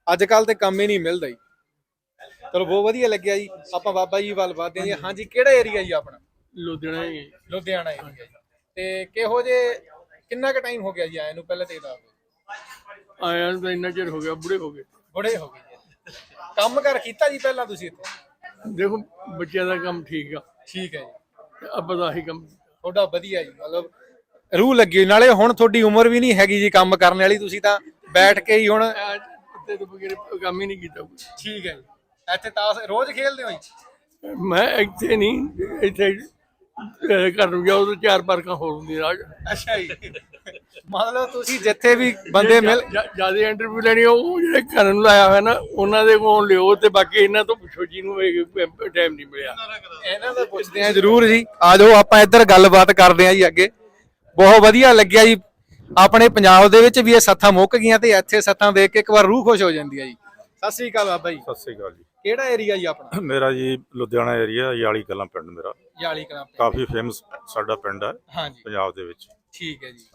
ਅੱਜ ਕੱਲ ਤੇ ਕੰਮ ਹੀ ਨਹੀਂ ਮਿਲਦਾ ਜੀ। ਚਲੋ ਬਹੁਤ ਵਧੀਆ ਲੱਗਿਆ ਜੀ। ਆਪਾਂ ਬਾਬਾ ਜੀ ਵੱਲ ਵਧਦੇ ਹਾਂ ਜੀ। ਹਾਂਜੀ ਕਿਹੜਾ ਏਰੀਆ ਜੀ ਆਪਣਾ? ਲੁਧਿਆਣਾ ਹੀ ਲੁਧਿਆਣਾ ਏਰੀਆ ਜੀ। ਤੇ ਕਿਹੋ ਜੇ ਕਿੰਨਾ ਕੁ ਟਾਈਮ ਹੋ ਗਿਆ ਜੀ ਆਏ ਨੂੰ? ਪਹਿਲਾਂ ਤੇ ਇਹ ਦੱਸ ਦਿਓ। ਆਇਆ ਨੂੰ ਤਾਂ ਇੰਨਾ ਚਿਰ ਹੋ ਗਿਆ ਬੁੜੇ ਹੋ ਗਏ। ਬੁੜੇ ਹੋ ਗਏ ਜੀ। ਕੰਮ ਕਰ ਕੀਤਾ ਜੀ ਪਹਿਲਾਂ ਤੁਸੀਂ ਇੱਥੇ? ਦੇਖੋ ਬੱਚਿਆਂ ਦਾ ਕੰਮ ਠੀਕ ਆ। ਠੀਕ ਹੈ ਜੀ। ਤੇ ਆਪਾਂ ਦਾ ਆਹੀ ਕੰਮ ਤੁਹਾਡਾ ਵਧੀਆ ਜੀ ਮਤਲਬ ਰੂਹ ਲੱਗੀ ਹੋਈ। ਨਾਲੇ ਹੁਣ ਤੁਹਾਡੀ ਉਮਰ ਵੀ ਨਹੀਂ ਹੈਗੀ ਜੀ ਕੰਮ ਕਰਨ ਵਾਲੀ ਤੁਸੀਂ ਤਾਂ ਬੈਠ ਕੇ ਹੀ ਹੁਣ ਤੇ ਤੋਂ ਬਗੈਰ ਕੰਮ ਹੀ ਨਹੀਂ ਕੀਤਾ ਕੋਈ। ਠੀਕ ਹੈ ਜੀ। ਇੱਥੇ ਤਾਸ ਰੋਜ਼ ਖੇਲਦੇ ਹੋ ਜੀ? ਮੈਂ ਇੱਥੇ ਨਹੀਂ ਇੱਥੇ ਅਹ, ਘਰ ਨੂੰ ਜਾਓ ਤਾਂ ਚਾਰ ਪਾਰਕਾਂ ਹੋਰ ਹੁੰਦੀਆਂ ਰਾਜ। ਅੱਛਾ ਜੀ। ਮਤਲਬ ਤੁਸੀਂ ਜਿੱਥੇ ਵੀ ਬੰਦੇ ਮਿਲ ਜ਼ਿਆਦਾ ਇੰਟਰਵਿਊ ਲੈਣੀ ਆ, ਉਹ ਜਿਹੜੇ ਘਰ ਨੂੰ ਲਾਇਆ ਹੋਇਆ ਨਾ ਉਹਨਾਂ ਦੇ ਕੋਲ ਲਿਓ ਤੇ ਬਾਕੀ ਇਹਨਾਂ ਤੋਂ ਪੁੱਛੋ ਜੀ ਨੂੰ ਟਾਈਮ ਨਹੀਂ ਮਿਲਿਆ। ਇਹਨਾਂ ਦਾ ਪੁੱਛਦੇ ਆ ਜਰੂਰ ਜੀ। ਆ ਜਾਓ ਆਪਾਂ ਇੱਧਰ ਗੱਲਬਾਤ ਕਰਦੇ ਆ ਜੀ ਅੱਗੇ। ਬਹੁਤ ਵਧੀਆ ਲੱਗਿਆ ਜੀ। ਆਪਣੇ ਪੰਜਾਬ ਦੇ ਵਿੱਚ ਵੀ ਇਹ ਸੱਥਾਂ ਮੁੱਕ ਗਈਆਂ ਤੇ ਇੱਥੇ ਸੱਥਾਂ ਦੇਖ ਕੇ ਇੱਕ ਵਾਰ ਰੂਹ ਖੁਸ਼ ਹੋ ਜਾਂਦੀ ਹੈ ਜੀ। ਸਤਿ ਸ੍ਰੀ ਅਕਾਲ ਬਾਬਾ ਜੀ। ਸਤਿ ਸ੍ਰੀ ਅਕਾਲ ਜੀ। ਕਿਹੜਾ ਏਰੀਆ ਜੀ ਆਪਣਾ? ਮੇਰਾ ਜੀ ਲੁਧਿਆਣਾ ਏਰੀਆ ਯਾਲੀ ਕਲਾਂ ਪਿੰਡ ਮੇਰਾ। ਯਾਲੀ ਕਲਾਂ ਪਿੰਡ। ਕਾਫੀ ਫੇਮਸ ਸਾਡਾ ਪਿੰਡ ਹੈ ਹਾਂਜੀ। ਪੰਜਾਬ ਦੇ ਵਿੱਚ। ਠੀਕ ਹੈ ਜੀ।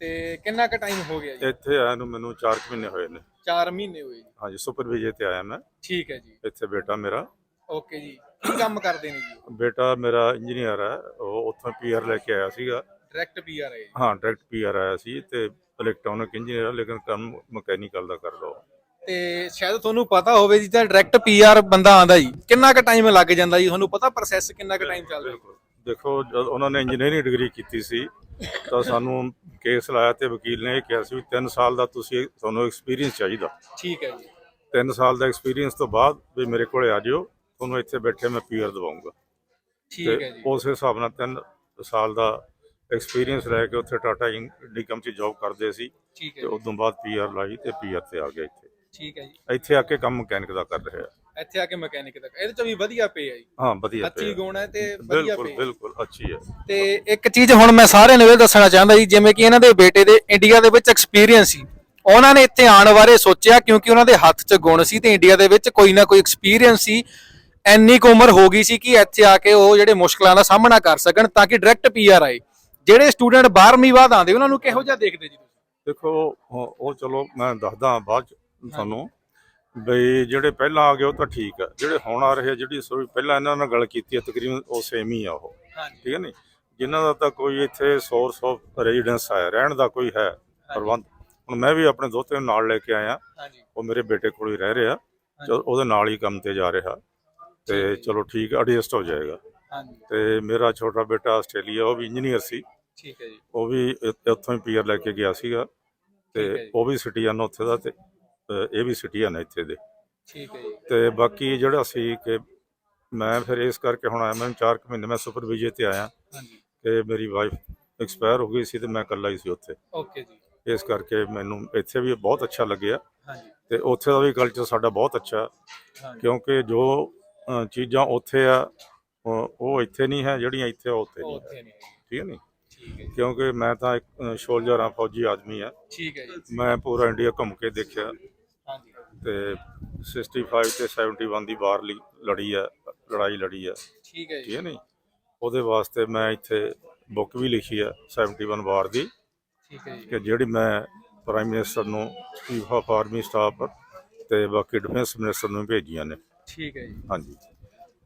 ਤੇ ਕਿੰਨਾ ਕੁ ਟਾਈਮ ਹੋ ਗਿਆ ਜੀ? ਇੱਥੇ ਆਇਆ ਨੂੰ ਮੈਨੂੰ 4 ਮਹੀਨੇ ਹੋਏ ਨੇ। 4 ਮਹੀਨੇ ਹੋਏ ਜੀ। ਹਾਂਜੀ ਸੁਪਰ ਵਿਜੇ ਤੇ ਆਇਆ ਮੈਂ। ਠੀਕ ਹੈ ਜੀ। ਇੱਥੇ ਬੇਟਾ ਮੇਰਾ। ਓਕੇ ਜੀ। ਕੀ ਕੰਮ ਕਰਦੇ ਨੇ ਜੀ? ਬੇਟਾ ਮੇਰਾ ਇੰਜੀਨੀਅਰ ਹੈ। ਉਹ ਉੱਥੋਂ ਪੀਆਰ ਲੈ ਕੇ ਆਇਆ ਸੀਗਾ। ਡਾਇਰੈਕਟ ਪੀਆਰ ਹੈ ਹਾਂ ਡਾਇਰੈਕਟ ਪੀਆਰ ਆਇਆ ਸੀ ਤੇ ਇਲੈਕਟ੍ਰੋਨਿਕ ਇੰਜੀਨੀਅਰ ਲੇਕਿਨ ਕੰਮ ਮਕੈਨੀਕਲ ਦਾ ਕਰ ਲਓ ਤੇ ਸ਼ਾਇਦ ਤੁਹਾਨੂੰ ਪਤਾ ਹੋਵੇ ਜੀ ਤਾਂ ਡਾਇਰੈਕਟ ਪੀਆਰ ਬੰਦਾ ਆਂਦਾ ਜੀ। ਕਿੰਨਾ ਕੁ ਟਾਈਮ ਲੱਗ ਜਾਂਦਾ ਜੀ? ਤੁਹਾਨੂੰ ਪਤਾ ਪ੍ਰੋਸੈਸ ਕਿੰਨਾ ਕੁ ਟਾਈਮ ਚੱਲਦਾ? ਦੇਖੋ ਜਦ ਉਹਨਾਂ ਨੇ ਇੰਜੀਨੀਅਰਿੰਗ ਡਿਗਰੀ ਕੀਤੀ ਸੀ ਤਾਂ ਸਾਨੂੰ ਕੇਸ ਲਾਇਆ ਤੇ ਵਕੀਲ ਨੇ ਇਹ ਕਿਹਾ ਸੀ ਵੀ 3 ਸਾਲ ਦਾ ਤੁਸੀਂ ਤੁਹਾਨੂੰ ਐਕਸਪੀਰੀਅੰਸ ਚਾਹੀਦਾ। ਠੀਕ ਹੈ ਜੀ। 3 ਸਾਲ ਦਾ ਐਕਸਪੀਰੀਅੰਸ ਤੋਂ ਬਾਅਦ ਵੀ ਮੇਰੇ ਕੋਲੇ ਆ ਜਿਓ ਤੁਹਾਨੂੰ ਇੱਥੇ ਬੈਠੇ ਮੈਂ ਪੀਆਰ ਦਵਾਉਂਗਾ। ਠੀਕ ਹੈ ਜੀ। ਉਸ ਹਿਸਾਬ ਨਾਲ 3 ਸਾਲ ਦਾ ਐਕਸਪੀਰੀਅੰਸ ਲੈ ਕੇ ਉੱਥੇ ਟਾਟਾ ਇੰਡੀਕਮ 'ਚ ਜੌਬ ਕਰਦੇ ਸੀ ਠੀਕ ਤੇ ਜੀ। ਉਦੋਂ ਬਾਅਦ ਪੀਆਰ ਲਾਈ ਤੇ ਪੀਆਰ ਤੇ ਆ ਗਿਆ ਇੱਥੇ। ਠੀਕ ਹੈ ਜੀ। ਇੱਥੇ ਆ ਕੇ ਕੰਮ ਮਕੈਨਿਕ ਦਾ ਕਰ ਰਿਹਾ। ਇੱਥੇ ਆ ਕੇ ਮਕੈਨਿਕ ਤੱਕ ਇਹਦੇ ਚ ਵੀ ਵਧੀਆ ਪੇ ਹੈ ਜੀ। ਹਾਂ ਵਧੀਆ ਅੱਛੀ ਪਿਆ। ਗੁਣ ਹੈ ਤੇ ਵਧੀਆ ਬਿਲਕੁਲ ਪੇ ਬਿਲਕੁਲ ਅੱਛੀ ਹੈ। ਤੇ ਇੱਕ ਚੀਜ਼ ਹੁਣ ਮੈਂ ਸਾਰਿਆਂ ਨੂੰ ਇਹ ਦੱਸਣਾ ਚਾਹੁੰਦਾ ਜੀ ਜਿਵੇਂ ਕਿ ਇਹਨਾਂ ਦੇ ਬੇਟੇ ਦੇ ਇੰਡੀਆ ਦੇ ਵਿੱਚ ਐਕਸਪੀਰੀਅੰਸ ਸੀ। ਉਹਨਾਂ ਨੇ ਇੱਥੇ ਆਉਣ ਬਾਰੇ ਸੋਚਿਆ ਕਿਉਂਕਿ ਉਹਨਾਂ ਦੇ ਹੱਥ 'ਚ ਗੁਣ ਸੀ ਤੇ ਇੰਡੀਆ ਦੇ ਵਿੱਚ ਕੋਈ ਨਾ ਕੋਈ ਐਕਸਪੀਰੀਅੰਸ ਸੀ। ਇੰਨੀ ਕੁ ਉਮਰ ਹੋ ਗਈ ਸੀ ਕਿ ਇੱਥੇ ਆ ਕੇ ਉਹ ਜਿਹੜੇ ਮੁਸ਼ਕਲਾਂ ਦਾ ਸਾਹਮਣਾ ਕਰ ਸਕਣ ਤਾਂ ਕਿ ਡਾਇਰੈਕਟ ਪੀਆਰ ਆਏ। ਜਿਹੜੇ ਸਟੂਡੈਂਟ 12ਵੀਂ ਬਾਅਦ ਆਉਂਦੇ ਉਹਨਾਂ ਨੂੰ ਕਿਹੋ ਜਿਹਾ ਦੇਖਦੇ ਜੀ ਤੁਸੀਂ? ਦੇਖੋ ਉਹ ਉਹ ਚਲੋ ਮੈਂ ਦੱਸਦਾ ਬਾਅਦ ਚ ਤੁਹਾਨੂੰ ਬਈ ਜਿਹੜੇ ਪਹਿਲਾਂ ਆ ਗਏ ਉਹ ਤਾਂ ਠੀਕ ਆ। ਜਿਹੜੇ ਹੁਣ ਆ ਰਹੇ ਆ, ਜਿਹੜੀ ਸੋ ਪਹਿਲਾਂ ਇਹਨਾਂ ਨਾਲ ਗੱਲ ਕੀਤੀ ਹੈ ਤਕਰੀਬਨ ਉਹ ਸੇਮ ਹੀ ਆ ਉਹ। ਹਾਂਜੀ। ਠੀਕ ਹੈ ਨਹੀਂ ਜਿਨ੍ਹਾਂ ਦਾ ਤਾਂ ਕੋਈ ਇੱਥੇ ਸੋਰਸ ਆਫ ਰੈਜ਼ੀਡੈਂਸ ਹੈ ਰਹਿਣ ਦਾ ਕੋਈ ਹੈ ਪ੍ਰਬੰਧ। ਹੁਣ ਮੈਂ ਵੀ ਆਪਣੇ ਦੋਸਤ ਨੂੰ ਨਾਲ ਲੈ ਕੇ ਆਇਆ। ਹਾਂਜੀ। ਉਹ ਮੇਰੇ ਬੇਟੇ ਕੋਲ ਹੀ ਰਹਿ ਰਿਹਾ। ਚਲੋ ਉਹਦੇ ਨਾਲ ਹੀ ਕੰਮ ਤੇ ਜਾ ਰਿਹਾ। ਤੇ ਚਲੋ ਠੀਕ ਐਡਜਸਟ ਹੋ ਜਾਏਗਾ। ਹਾਂਜੀ। ਤੇ ਮੇਰਾ ਛੋਟਾ ਬੇਟਾ ਆਸਟ੍ਰੇਲੀਆ ਉਹ ਵੀ ਇੰਜੀਨੀਅਰ ਸੀ। ਠੀਕ ਹੈ ਜੀ। ਉਹ ਵੀ ਇ- ਉੱਥੋਂ ਹੀ ਪੀਆਰ ਲੈ ਕੇ ਗਿਆ ਸੀਗਾ ਠੀਕ ਹੈ ਤੇ ਜੀ। ਉਹ ਵੀ ਸਿਟੀਜ਼ਨ ਉੱਥੇ ਦਾ ਤੇ ਅ, ਇਹ ਵੀ ਸਿਟੀਜ਼ਨ ਹੈ ਇੱਥੇ ਦੇ। ਠੀਕ ਹੈ ਜੀ। ਤੇ ਬਾਕੀ ਜਿਹੜਾ ਸੀ ਕਿ ਮੈਂ ਫਿਰ ਇਸ ਕਰਕੇ ਹੁਣ ਆਇਆ ਮੈਂ 4 ਮਹੀਨੇ ਮੈਂ ਸੁਪਰ ਵਿਜੇ ਤੇ ਆਇਆ। ਹਾਂਜੀ। ਕਿ ਮੇਰੀ ਵਾਈਫ ਐਕਸਪਾਇਰ ਹੋ ਗਈ ਸੀ ਤੇ ਮੈਂ ਇਕੱਲਾ ਹੀ ਸੀ ਉੱਥੇ। ਓਕੇ ਜੀ। ਇਸ ਕਰਕੇ ਮੈਨੂੰ ਇੱਥੇ ਵੀ ਬਹੁਤ ਅੱਛਾ ਲੱਗਿਆ। ਹਾਂਜੀ। ਤੇ ਉੱਥੇ ਦਾ ਵੀ ਕਲਚਰ ਸਾਡਾ ਬਹੁਤ ਅੱਛਾ। ਹਾਂਜੀ। ਕਿਉਂਕਿ ਜੋ ਅ, ਚੀਜ਼ਾਂ ਉੱਥੇ ਆ ਉਹ ਉਹ ਇੱਥੇ ਨਹੀਂ ਹੈ ਜਿਹੜੀਆਂ ਇੱਥੇ ਆ ਉੱਥੇ ਉਹ ਨਹੀਂ ਉੱਥੇ ਨਹੀਂ ਠੀਕ ਹੈ ਨਹੀਂ ਕਿਉਂਕਿ ਮੈਂ ਤਾਂ ਇੱਕ ਸ਼ੋਲਜਰ ਆ ਫੌਜੀ ਆਦਮੀ ਆ ਠੀਕ ਹੈ ਜੀ। ਮੈਂ ਪੂਰਾ ਇੰਡੀਆ ਘੁੰਮ ਕੇ ਦੇਖਿਆ। ਹਾਂਜੀ। ਤੇ 65 ਤੇ 71 ਦੀ ਬਾਹਰਲੀ ਲੜੀ ਆ ਲੜਾਈ ਲੜੀ ਆ ਠੀਕ ਹੈ ਠੀਕ ਹੈ ਨਹੀਂ ਉਹਦੇ ਵਾਸਤੇ ਮੈਂ ਇੱਥੇ ਬੁੱਕ ਵੀ ਲਿਖੀ ਆ 71 ਵਾਰ ਦੀ। ਠੀਕ ਹੈ ਜੀ। ਕਿ ਜਿਹੜੀ ਮੈਂ ਪ੍ਰਾਈਮ ਮਿਨਿਸਟਰ ਨੂੰ ਚੀਫ ਆਫ ਆਰਮੀ ਸਟਾਫ ਤੇ ਬਾਕੀ ਡਿਫੈਂਸ ਮਿਨਿਸਟਰ ਨੂੰ ਭੇਜੀਆਂ ਨੇ। ਠੀਕ ਹੈ ਜੀ। ਹਾਂਜੀ।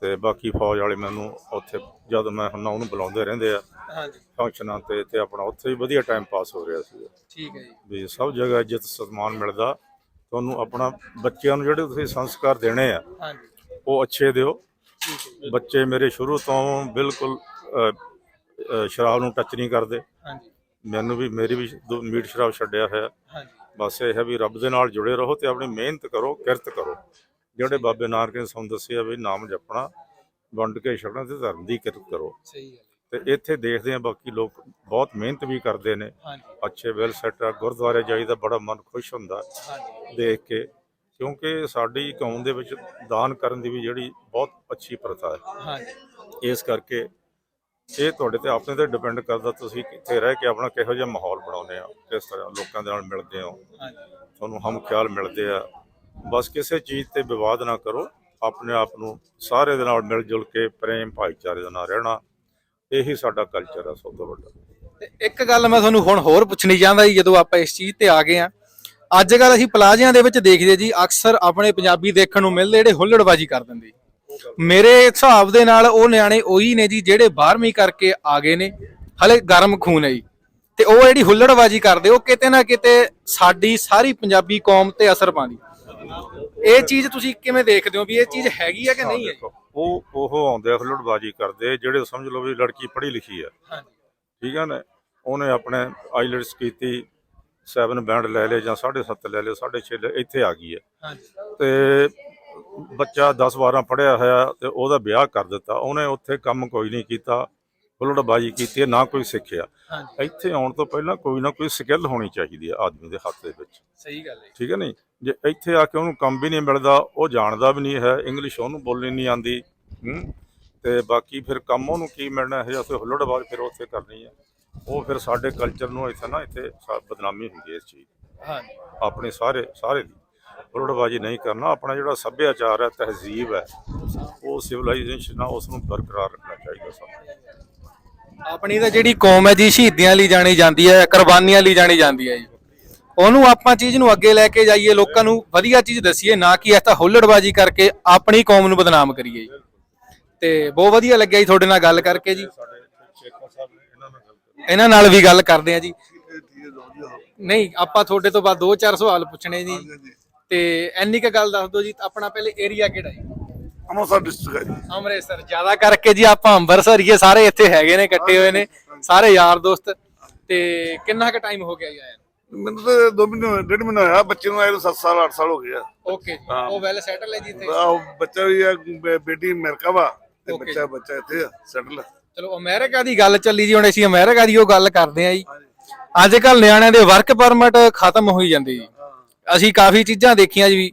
ਤੇ ਬਾਕੀ ਫੌਜ ਵਾਲੇ ਮੈਨੂੰ ਉੱਥੇ ਜਦ ਮੈਂ ਹੁੰਦਾ ਉਹਨੂੰ ਬੁਲਾਉਂਦੇ ਰਹਿੰਦੇ ਆ ਹਾਂਜੀ। ਫੰਕਸ਼ਨਾਂ ਤੇ ਤੇ ਆਪਣਾ ਉੱਥੇ ਵੀ ਵਧੀਆ ਟਾਈਮ ਪਾਸ ਹੋ ਰਿਹਾ ਸੀ ਠੀਕ ਹੈ ਜੀ। ਵੀ ਸਭ ਜਗ੍ਹਾ ਇੱਜ਼ਤ ਸਨਮਾਨ ਮਿਲਦਾ। ਤੁਹਾਨੂੰ ਆਪਣਾ ਬੱਚਿਆਂ ਨੂੰ ਜਿਹੜੇ ਤੁਸੀਂ ਸੰਸਕਾਰ ਦੇਣੇ ਆ ਹਾਂਜੀ। ਉਹ ਅੱਛੇ ਦਿਓ। ਬੱਚੇ ਮੇਰੇ ਸ਼ੁਰੂ ਤੋਂ ਬਿਲਕੁਲ ਸ਼ਰਾਬ ਨੂੰ ਟੱਚ ਨਹੀਂ ਕਰਦੇ। ਹਾਂਜੀ। ਮੈਨੂੰ ਵੀ ਮੇਰੀ ਵੀ ਦੋ- ਮੀਟ ਸ਼ਰਾਬ ਛੱਡਿਆ ਹੋਇਆ। ਹਾਂਜੀ। ਬਸ ਇਹ ਹੈ ਵੀ ਰੱਬ ਦੇ ਨਾਲ ਜੁੜੇ ਰਹੋ ਤੇ ਆਪਣੀ ਮਿਹਨਤ ਕਰੋ ਕਿਰਤ ਕਰੋ। ਜਿਹੜੇ ਬਾਬੇ ਨਾਨਕ ਨੇ ਸਾਨੂੰ ਦੱਸਿਆ ਵੀ ਨਾਮ ਜਪਣਾ ਵੰਡ ਕੇ ਛਕਣਾ ਤੇ ਧਰਮ ਦੀ ਕਿਰਤ ਕਰੋ। ਸਹੀ ਤੇ ਇੱਥੇ ਦੇਖਦੇ ਆ ਬਾਕੀ ਲੋਕ ਬਹੁਤ ਮਿਹਨਤ ਵੀ ਕਰਦੇ ਨੇ। ਅੱਛੇ ਵੈਲ ਸੈਟ ਆ ਗੁਰਦੁਆਰੇ ਜਾਈਦਾ ਬੜਾ ਮਨ ਖੁਸ਼ ਹੁੰਦਾ ਦੇਖ ਕੇ। ਕਿਉਂਕਿ ਸਾਡੀ ਕੌਮ ਦੇ ਵਿੱਚ ਦਾਨ ਕਰਨ ਦੀ ਵੀ ਜਿਹੜੀ ਬਹੁਤ ਅੱਛੀ ਪ੍ਰਥਾ ਹੈ। ਹਾਂਜੀ। ਇਸ ਕਰਕੇ ਇਹ ਤੁਹਾਡੇ ਤੇ ਆਪਣੇ ਤੇ ਡਿਪੈਂਡ ਕਰਦਾ ਤੁਸੀਂ ਕਿੱਥੇ ਰਹਿ ਕੇ ਆਪਣਾ ਕਿਹੋ ਜਿਹਾ ਮਾਹੌਲ ਬਣਾਉਂਦੇ ਆ ਕਿਸ ਤਰ੍ਹਾਂ ਲੋਕਾਂ ਦੇ ਨਾਲ ਮਿਲਦੇ ਹੋ। ਤੁਹਾਨੂੰ ਹਮ ਖਿਆਲ ਮਿਲਦੇ ਆ। ਬਸ ਕਿਸੇ ਚੀਜ਼ ਤੇ ਵਿਵਾਦ ਨਾ ਕਰੋ। ਆਪਣੇ ਆਪ ਨੂੰ ਸਾਰੇ ਦੇ ਨਾਲ ਮਿਲ ਜੁਲ ਕੇ ਪ੍ਰੇਮ ਭਾਈਚਾਰੇ ਦੇ ਨਾਲ ਰਹਿਣਾ, ਇਹੀ ਸਾਡਾ ਕਲਚਰ ਆ ਸਭ ਤੋਂ ਵੱਡਾ। ਤੇ ਇੱਕ ਗੱਲ ਮੈਂ ਤੁਹਾਨੂੰ ਹੁਣ ਹੋਰ ਪੁੱਛਣੀ ਚਾਹੁੰਦਾ ਜੀ, ਜਦੋਂ ਆਪਾਂ ਇਸ ਚੀਜ਼ ਤੇ ਆ ਗਏ ਆ ਅੱਜ ਕੱਲ ਅਸੀਂ ਪਲਾਜ਼ਿਆਂ ਦੇ ਵਿੱਚ ਦੇਖਦੇ ਜੀ, ਅਕਸਰ ਆਪਣੇ ਪੰਜਾਬੀ ਦੇਖਣ ਨੂੰ ਮਿਲਦੇ ਜਿਹੜੇ ਹੁੱਲੜਬਾਜੀ ਕਰ ਦਿੰਦੇ ਮੇਰੇ ਹਿਸਾਬ ਦੇ ਨਾਲ ਉਹ ਨਿਆਣੇ ਉਹੀ ਨੇ ਜੀ, ਜਿਹੜੇ 12ਵੀਂ ਕਰਕੇ ਆ ਗਏ ਨੇ। ਹਲੇ ਗਰਮ ਖੂਨ ਹੈ ਜੀ। ਤੇ ਉਹ ਜਿਹੜੀ ਹੁੱਲੜਬਾਜੀ ਕਰਦੇ ਉਹ ਕਿਤੇ ਨਾ ਕਿਤੇ ਸਾਡੀ ਸਾਰੀ ਪੰਜਾਬੀ ਕੌਮ ਤੇ ਅਸਰ ਪਾਉਂਦੀ। ਇਹ ਚੀਜ਼ ਤੁਸੀਂ ਕਿਵੇਂ ਦੇਖਦੇ ਹੋ ਵੀ ਇਹ ਚੀਜ਼ ਹੈਗੀ ਹੈ ਕਿ ਨਹੀਂ ਹੈ ਉਹ ਉਹ ਆਉਂਦੇ ਆ ਹੁੱਲੜਬਾਜੀ ਕਰਦੇ ਜਿਹੜੇ ਸਮਝ ਲਓ ਵੀ ਲੜਕੀ ਪੜ੍ਹੀ ਲਿਖੀ ਆ। ਠੀਕ ਹੈ ਨਾ? ਉਹਨੇ ਆਪਣੇ ਆਈਲੈਟਸ ਕੀਤੀ 7 ਬੈਂਡ ਲੈ ਲਏ ਜਾਂ 7.5 ਲੈ ਲਏ 6.5 ਲੈ ਇੱਥੇ ਆ ਗਈ ਹੈ ਤੇ ਬੱਚਾ 10 12 ਪੜਿਆ ਹੋਇਆ ਤੇ ਉਹਦਾ ਵਿਆਹ ਕਰ ਦਿੱਤਾ ਉਹਨੇ ਉੱਥੇ ਕੰਮ ਕੋਈ ਨਹੀਂ ਕੀਤਾ। ਹੁੱਲੜਬਾਜੀ ਕੀਤੀ ਹੈ, ਨਾ ਕੋਈ ਸਿੱਖਿਆ। ਇੱਥੇ ਆਉਣ ਤੋਂ ਪਹਿਲਾਂ ਕੋਈ ਨਾ ਕੋਈ ਸਕਿੱਲ ਹੋਣੀ ਚਾਹੀਦੀ ਹੈ ਆਦਮੀ ਦੇ ਹੱਥ ਦੇ ਵਿੱਚ। ਸਹੀ ਗੱਲ ਹੈ ਠੀਕ ਹੈ ਨਹੀਂ? ਜੇ ਇੱਥੇ ਆ ਕੇ ਉਹਨੂੰ ਕੰਮ ਵੀ ਨਹੀਂ ਮਿਲਦਾ ਉਹ ਜਾਣਦਾ ਵੀ ਨਹੀਂ ਹੈ ਇੰਗਲਿਸ਼ ਉਹਨੂੰ ਬੋਲਣੀ ਨਹੀਂ ਆਂਦੀ ਹੂੰ? ਤੇ ਬਾਕੀ ਫਿਰ ਕੰਮ ਉਹਨੂੰ ਕੀ ਮਿਲਣਾ ਹੈ ਉੱਥੇ ਹੁੱਲੜਬਾਜ਼ ਫਿਰ ਉੱਥੇ ਕਰਨੀ ਹੈ। ਉਹ ਫਿਰ ਸਾਡੇ ਕਲਚਰ ਨੂੰ ਇੱਥੇ ਨਾ ਇੱਥੇ ਬਦਨਾਮੀ ਹੁੰਦੀ ਹੈ ਇਸ ਚੀਜ਼। ਹਾਂਜੀ। ਆਪਣੇ ਸਾਰੇ ਸਾਰੇ ਦੀ ਹੁੱਲੜਬਾਜ਼ੀ ਨਹੀਂ ਕਰਨਾ ਆਪਣਾ ਜਿਹੜਾ ਸੱਭਿਆਚਾਰ ਹੈ ਤਹਿਜ਼ੀਬ ਹੈ ਉਹ ਸਿਵਲਾਈਜੇਸ਼ਨ ਆ ਉਸ ਨੂੰ ਬਰਕਰਾਰ ਰੱਖਣਾ ਚਾਹੀਦਾ ਸਾਨੂੰ ਆਪਣੀ ਤਾਂ ਜਿਹੜੀ ਕੌਮ ਹੈ ਜੀ, ਸ਼ਹੀਦੀਆਂ ਲਈ ਜਾਣੀ ਜਾਂਦੀ ਹੈ, ਕੁਰਬਾਨੀਆਂ ਲਈ ਜਾਣੀ ਜਾਂਦੀ ਹੈ ਜੀ। ਉਹਨੂੰ ਆਪਾਂ ਚੀਜ਼ ਨੂੰ ਅੱਗੇ ਲੈ ਕੇ ਜਾਈਏ, ਲੋਕਾਂ ਨੂੰ ਵਧੀਆ ਚੀਜ਼ ਦਸੀਏ, ਨਾ ਕਿ ਇਹ ਤਾਂ ਹੁੱਲੜਬਾਜੀ ਕਰਕੇ ਆਪਣੀ ਕੌਮ ਨੂੰ ਬਦਨਾਮ ਕਰੀਏ ਜੀ। ਤੇ ਬਹੁਤ ਵਧੀਆ ਲੱਗਿਆ ਜੀ ਤੁਹਾਡੇ ਨਾਲ ਗੱਲ ਕਰਕੇ ਜੀ। ਇਹਨਾਂ ਨਾਲ ਵੀ ਗੱਲ ਕਰਦੇ ਆ ਜੀ। ਨਹੀਂ, ਆਪਾਂ ਤੁਹਾਡੇ ਤੋਂ ਬਾਅਦ ਦੋ ਚਾਰ ਸਵਾਲ ਪੁੱਛਣੇ ਜੀ। ਤੇ ਇੰਨੀ ਕ ਗੱਲ ਦੱਸ ਦਿਓ ਜੀ, ਆਪਣਾ ਪਹਿਲੇ ਏਰੀਆ ਕਿਹੜਾ ਜੀ? ਅੰਮ੍ਰਿਤਸਰ ਡਿਸਟ੍ਰਿਕਟ ਹੈ ਜੀ। ਅੰਮ੍ਰਿਤਸਰ ਜ਼ਿਆਦਾ ਕਰਕੇ ਜੀ ਆਪਾਂ ਅੰਮ੍ਰਿਤਸਰੀਏ ਸਾਰੇ ਇੱਥੇ ਹੈਗੇ ਨੇ ਇਕੱਠੇ ਹੋਏ ਨੇ ਸਾਰੇ ਯਾਰ ਦੋਸਤ। ਤੇ ਕਿੰਨਾ ਕੁ ਟਾਈਮ ਹੋ ਗਿਆ ਜੀ ਆਇਆ ਮੈਨੂੰ ਤਾਂ ਦੋ ਮਹੀਨੇ ਹੋਏ, ਡੇਢ ਮਹੀਨਾ ਹੋਇਆ ਬੱਚੇ ਨੂੰ ਆਏ ਨੂੰ 7 ਸਾਲ 8 ਸਾਲ ਹੋ ਗਏ ਆ। ਓਕੇ ਉਹ ਵੈਲ ਸੈਟਲ ਹੈ ਜੀ ਇੱਥੇ? ਆਹ ਬੱਚਾ ਵੀ ਆ ਬੇ- ਬੇਟੀ ਅਮਰੀਕਾ ਵਾ ਤੇ Okay. ਬੱਚਾ ਬੱਚਾ ਇੱਥੇ ਸੈਟਲ ਚਲੋ ਅਮਰੀਕਾ ਦੀ ਗੱਲ ਚੱਲੀ ਜੀ ਹੁਣ ਅਸੀਂ ਅਮਰੀਕਾ ਦੀ ਉਹ ਗੱਲ ਕਰਦੇ ਆ ਜੀ। ਅੱਜ ਕੱਲ ਨਿਆਣਿਆਂ ਦੇ ਵਰਕ ਪਰਮਿਟ ਖਤਮ ਹੋਈ ਜਾਂਦੇ ਜੀ। ਅਸੀਂ ਕਾਫੀ ਚੀਜ਼ਾਂ ਦੇਖੀਆਂ ਜੀ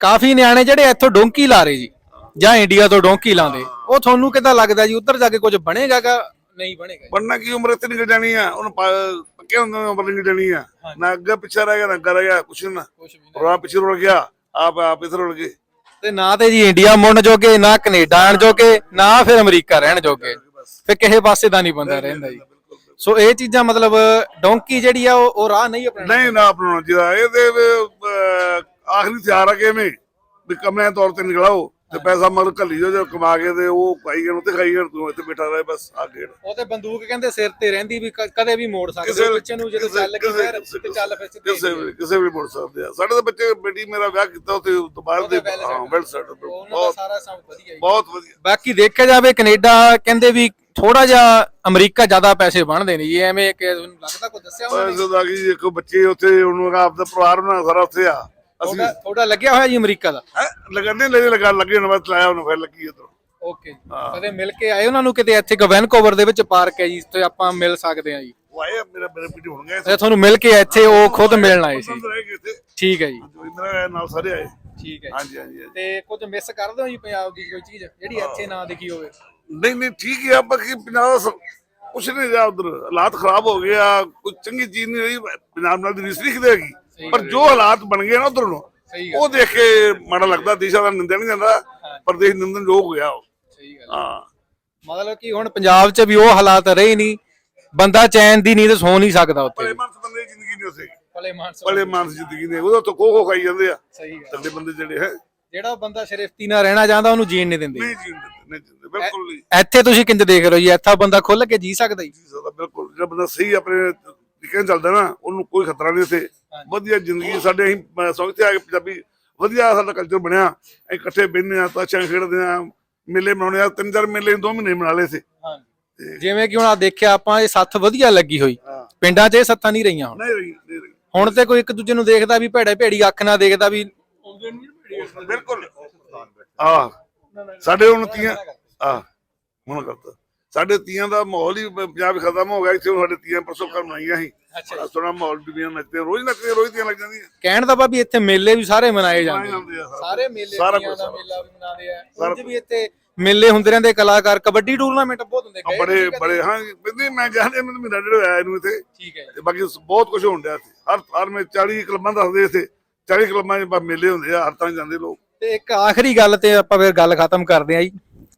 ਕਾਫੀ ਨਿਆਣੇ ਜਿਹੜੇ ਇੱਥੋਂ ਡੋਂਕੀ ਲਾ ਰਹੇ ਜੀ। ਜਾਂ ਇੰਡੀਆ ਤੋਂ ਡੋਂਕੀ ਲਾਉਂਦੇ। ਉਹ ਤੁਹਾਨੂੰ ਕਿਦਾਂ ਲੱਗਦਾ ਜੀ? ਉੱਧਰ ਜਾ ਕੇ ਕੁਝ ਬਣੇਗਾਗਾ? ਨਹੀਂ ਬਣੇਗਾ? ਪੜਨਾ ਕੀ? ਉਮਰ ਇੱਥੇ ਨਿਕਲ ਜਾਣੀ ਆ। ਉਹਨੂੰ ਪੱਕੇ ਹੁੰਦੇ ਨੇ ਉਮਰ ਨਿਕਲ ਜਾਣੀ ਆ। ਨਾ ਅੱਗੇ ਪਿੱਛੇ ਰਹਿ ਗਿਆ ਨਾ ਅੱਗੇ ਰਹਿ ਗਿਆ ਕੁਛ ਨਾ। ਰੋਣਾ ਪਿੱਛੇ ਰੁੜ ਗਿਆ ਆਪ ਆਪ ਇੱਧਰ ਰੁੜ ਗਏ। ਤੇ ਨਾ ਤੇ ਜੀ ਇੰਡੀਆ ਮੁੜਨ ਜੋਗੇ ਨਾ ਕੈਨੇਡਾ ਆਣ ਜੋਗੇ ਨਾ ਫਿਰ ਅਮਰੀਕਾ ਰਹਿਣ ਜੋਗੇ। ਫਿਰ ਕਿਸੇ ਪਾਸੇ ਦਾ ਨਹੀਂ ਬੰਦਾ ਰਹਿੰਦਾ ਜੀ। ਸੋ ਇਹ ਚੀਜ਼ਾਂ ਮਤਲਬ ਡੋਂਕੀ ਜਿਹੜੀ ਆ ਉਹ ਰਾਹ ਨਹੀਂ ਆਪਣਾ ਨਹੀਂ ਨਾ ਆਪਣਾ ਜਿਹੜਾ ਇਹਦੇ ਆਖਰੀ ਤਿਆਰ ਆ ਕਿਵੇਂ ਵੀ ਕਮਰੇ ਤੌਰ ਤੇ ਨਿਕਲਾਓ। ਤੇ ਪੈਸਾ ਮਰ ਘੱਲੀ ਜੋ ਜੋ ਕਮਾ ਕੇ ਤੇ ਉਹ ਖਾਈ ਜਾਣ ਤੇ ਖਾਈ ਜਾਣ ਤੂੰ ਇੱਥੇ ਬੈਠਾ ਰਹੇ ਬਸ ਆ ਗੇੜ। ਉਹ ਤੇ ਬੰਦੂਕ ਕਹਿੰਦੇ ਸਿਰ ਤੇ ਰਹਿੰਦੀ ਵੀ ਕ- ਕਦੇ ਵੀ ਮੋੜ ਸਕਦੇ ਕਿਸੇ ਹੋ ਬੱਚੇ ਨੂੰ ਜਦੋਂ ਕਿਸੇ- ਚੱਲ ਗਈ ਕਿਸੇ- ਫਿਰ ਤੇ ਚੱਲ ਫਿਰ ਸਿੱਧੇ ਕਿਸੇ ਵੀ ਕਿਸੇ ਵੀ ਮੁੜ ਸਕਦੇ ਆ। ਸਾਡੇ ਤਾਂ ਬੱਚੇ ਬੇਟੀ ਮੇਰਾ ਵਿਆਹ ਕੀਤਾ ਉੱਥੇ ਤੋਂ ਬਾਹਰ ਦੇ ਉਹਦੇ well ਹਾਂ settled। ਵੈਲ ਸੈਟ ਉਹਨਾਂ ਦਾ ਬਹੁਤ ਸਾਰਾ ਸਭ ਵਧੀਆ ਜੀ। ਬਹੁਤ ਵਧੀਆ। ਬਾਕੀ ਦੇਖਿਆ ਜਾਵੇ ਕੈਨੇਡਾ ਕਹਿੰਦੇ ਵੀ ਥੋੜਾ ਜਿਹਾ ਅਮਰੀਕਾ ਜ਼ਿਆਦਾ ਪੈਸੇ ਬਣਦੇ ਨੇ ਜੀ ਐਵੇਂ ਕਿ ਤੁਹਾਨੂੰ ਲੱਗਦਾ ਕੋਈ ਦੱਸਿਆ ਉਹਨਾਂ ਨੇ? ਪੈਸੇ ਦਾ ਕੀ ਇੱਕ ਬੱਚੇ ਉੱਥੇ ਉਹਨੂੰ ਆਪ ਦਾ ਪਰਿਵਾਰ ਬਣਾ ਸਾਰਾ ਉੱਥੇ ਆ। ਅਸੀਂ ਥੋੜਾ ਥੋੜਾ ਲੱਗਿਆ ਹੋਇਆ ਜੀ ਅਮਰੀਕਾ ਦਾ। ਹੈਂ, ਲਗਾਨੇ ਲੈ ਲਗਾ ਲੱਗੇ ਨਾ ਬਸ ਲਾਇਆ ਉਹਨੂੰ ਫਿਰ ਲੱਗੀ ਉਧਰ। ਓਕੇ ਕਦੇ ਮਿਲ ਕੇ ਆਏ ਉਹਨਾਂ ਨੂੰ ਕਿਤੇ? ਇੱਥੇ ਵੈਨਕੂਵਰ ਦੇ ਵਿੱਚ ਪਾਰਕ ਹੈ ਜੀ ਤੇ ਆਪਾਂ ਮਿਲ ਸਕਦੇ ਹਾਂ ਜੀ। ਉਹ ਆਏ ਆ, ਮੇਰਾ ਮੇਰੇ ਪਿੱਛੇ ਹੁਣ ਗਏ ਤੇ ਤੁਹਾਨੂੰ ਮਿਲ ਕੇ ਇੱਥੇ ਉਹ ਖੁਦ ਮਿਲਣ ਆਏ ਸੀ। ਰਹਿ ਗਏ ਇੱਥੇ ਠੀਕ ਹੈ ਜੀ। ਮੇਰੇ ਨਾਲ ਸਾਰੇ ਆਏ। ਠੀਕ ਹੈ ਜੀ। ਹਾਂਜੀ ਹਾਂਜੀ ਹਾਂਜੀ। ਤੇ ਕੁਝ ਮਿਸ ਕਰਦੇ ਹੋ ਜੀ ਪੰਜਾਬ ਦੀ ਕੋਈ ਚੀਜ਼ ਜਿਹੜੀ ਇੱਥੇ ਨਾ ਦਿਖੀ ਹੋਵੇ। ਨਹੀਂ ਨਹੀਂ ਠੀਕ ਹੀ ਆ ਬਾਕੀ ਪੰਜਾਬ ਦਾ ਸ- ਕੁਛ ਨਹੀਂ ਰਿਹਾ ਉਧਰ। ਹਾਲਾਤ ਖਰਾਬ ਹੋ ਗਏ ਆ ਚੰਗੀ ਚੀਜ਼ ਨਹੀਂ ਰਹੀ ਪੰਜਾਬ ਨਾਲ ਦੀ ਰੀਸ ਨਹੀਂ ਖਿਦੇਗੀ ਪਰ ਜੋ ਹਾਲਾਤ ਬਣ ਗਏ ਨਾ ਉਧਰ ਉਹ ਦੇਖ ਕੇ ਮਾੜਾ ਲੱਗਦਾ ਦੇਸ਼ਾ ਦਾ ਨਿੰਦਿਆ ਨਹੀਂ ਜਾਂਦਾ ਪਰ ਦੇਸ਼ ਨਿੰਦਨ ਯੋਗ ਹੋ ਗਿਆ ਉਹ। ਸਹੀ ਗੱਲ ਹਾਂ। ਮਤਲਬ ਕਿ ਹੁਣ ਪੰਜਾਬ 'ਚ ਵੀ ਉਹ ਹਾਲਾਤ ਰਹੇ ਨਹੀਂ ਬੰਦਾ ਚੈਨ ਦੀ ਨੀਂਦ ਸੌ ਨਹੀਂ ਸਕਦਾ ਉੱਥੇ। ਭਲੇ ਮਾਨਸ ਬੰਦੇ ਦੀ ਜ਼ਿੰਦਗੀ ਨਹੀਂ ਉਸੇ। ਭਲੇ ਮਾਨਸ ਭਲੇ ਮਾਨਸ ਜ਼ਿੰਦਗੀ। ਨੇ ਉਹਦਾ ਤਾਂ ਕੋਹ ਖਾਈ ਜਾਂਦੇ ਆ। ਸਹੀ ਗੱਲ ਤਗੜੇ ਬੰਦੇ ਜਿਹੜੇ ਹੈ। ਜਿਹੜਾ ਬੰਦਾ ਸ਼ਰੀਫਤੀ ਨਾਲ ਰਹਿਣਾ ਚਾਹੁੰਦਾ ਉਹਨੂੰ ਜੀਣ ਨਹੀਂ ਦਿੰਦੇ। ਨਹੀਂ ਜੀਂਦੇ ਬਿਲਕੁਲ ਨਹੀਂ। ਇੱਥੇ ਤੁਸੀਂ ਕਿੰਜ ਦੇਖ ਰਹੇ ਹੋ ਜੀ? ਇੱਥਾ ਬੰਦਾ ਖੁੱਲ ਕੇ ਜੀ ਸਕਦਾ ਜੀ? ਸਕਦਾ ਬਿਲਕੁਲ। ਜਿਹੜਾ ਬੰਦਾ ਸਹੀ ਆਪਣੇ ਨਾਲ ਚੱਲਦਾ ਨਾ ਉਹਨੂੰ ਕੋਈ ਖਤਰਾ ਨਹੀਂ ਉੱਥੇ ਵਧੀਆ ਜ਼ਿੰਦਗੀ ਸਾਡੇ ਅਸੀਂ ਸੌਂਤੇ ਆ ਕੇ ਪੰਜਾਬੀ ਵਧੀਆ ਸਾਡਾ ਕਲਚਰ ਬਣਿਆ। ਅਸੀਂ ਇਕੱਠੇ ਬਹਿੰਦੇ ਆ ਤਾਸ਼ਾਂ ਖੇਡਦੇ ਆ ਮੇਲੇ ਮਨਾਉਣੇ ਆ ਤਿੰਨ ਚਾਰ ਮੇਲੇ ਦੋ ਮਹੀਨੇ ਬਣਾ ਲਏ ਸੀ। ਜਿਵੇਂ ਕਿ ਹੁਣ ਆ ਦੇਖਿਆ ਆਪਾਂ ਇਹ ਸੱਥ ਵਧੀਆ ਲੱਗੀ ਹੋਈ। ਪਿੰਡਾਂ 'ਚ ਇਹ ਸੱਥਾਂ ਨਹੀਂ ਰਹੀਆਂ ਹੁਣ। ਨਹੀਂ ਰਹੀ ਨਹੀਂ ਰਹੀ ਹੁਣ ਤੇ ਕੋਈ ਇੱਕ ਦੂਜੇ ਨੂੰ ਦੇਖਦਾ ਵੀ ਭੇੜੇ ਭੇੜੀ ਅੱਖ ਨਾਲ ਦੇਖਦਾ ਵੀ ਬਿਲਕੁਲ। ਆ ਸਾਡੇ ਹੁਣ ਤੀਆਂ ਆ ਹੁਣ ਕਰਤਾ ਸਾਡੇ ਤੀਆਂ ਦਾ ਮਾਹੌਲ ਹੀ ਪੰਜਾਬ ਖਤਮ ਹੋ ਗਿਆ ਇੱਥੇ ਸਾਡੇ ਤੀਆਂ ਪਰਸੋਂ ਕਰ ਬਣਾਈਆਂ ਸੀ। ਬੜਾ ਸੋਹਣਾ ਮਾਹੌਲ ਬੀਬੀਆਂ ਨੱਚਦੇ ਰੋਜ਼ ਨੱਚਦੇ ਰੋਜ਼ ਤੀਆਂ ਲੱਗ ਜਾਂਦੀਆਂ ਕਹਿਣ ਦਾ ਭਾਵੇਂ ਇੱਥੇ ਮੇਲੇ ਵੀ ਸਾਰੇ ਮਨਾਏ ਜਾਂਦੇ ਆ। ਜਾਂਦੇ ਆ ਸਾਰਾ। ਸਾਰੇ ਮੇਲੇ ਸਾਰਾ ਦਾ ਸਾਰਾ ਮੇਲਾ ਵੀ ਮਨਾਉਂਦੇ ਆ। ਉਂਝ ਵੀ ਇੱਥੇ ਮੇਲੇ ਹੁੰਦੇ ਰਹਿੰਦੇ ਕਲਾਕਾਰ ਕਬੱਡੀ ਟੂਰਨਾਮੈਂਟ ਬਹੁਤ ਹੁੰਦੇ ਗਏ ਬੜੇ ਤੁਸੀਂ? ਬੜੇ ਹਾਂ ਬੰਦੇ ਮੈਂ ਜਾਣਦੇ ਮੈਨੂੰ ਮਹੀਨਾ ਡੇਢ ਹੋਇਆ ਇਹਨੂੰ ਇੱਥੇ। ਠੀਕ ਹੈ ਜੀ। ਤੇ ਬਾਕੀ ਬਹੁਤ ਕੁਝ ਹੋਣ ਡਿਆ ਇੱਥੇ। ਹਰ ਹਰ ਮੈਂ 40 ਕਲਮਾਂ ਦੱਸਦੇ ਇੱਥੇ। 40 ਕਲਮਾਂ 'ਚ ਬਸ ਮੇਲੇ ਹੁੰਦੇ ਆ ਹਰ ਤਾਂ ਜਾਂਦੇ ਲੋਕ। ਤੇ ਇੱਕ ਆਖਰੀ ਗੱਲ ਤੇ ਆਪਾਂ ਫਿਰ ਗੱਲ ਖਤਮ ਕਰਦੇ ਆ ਜੀ।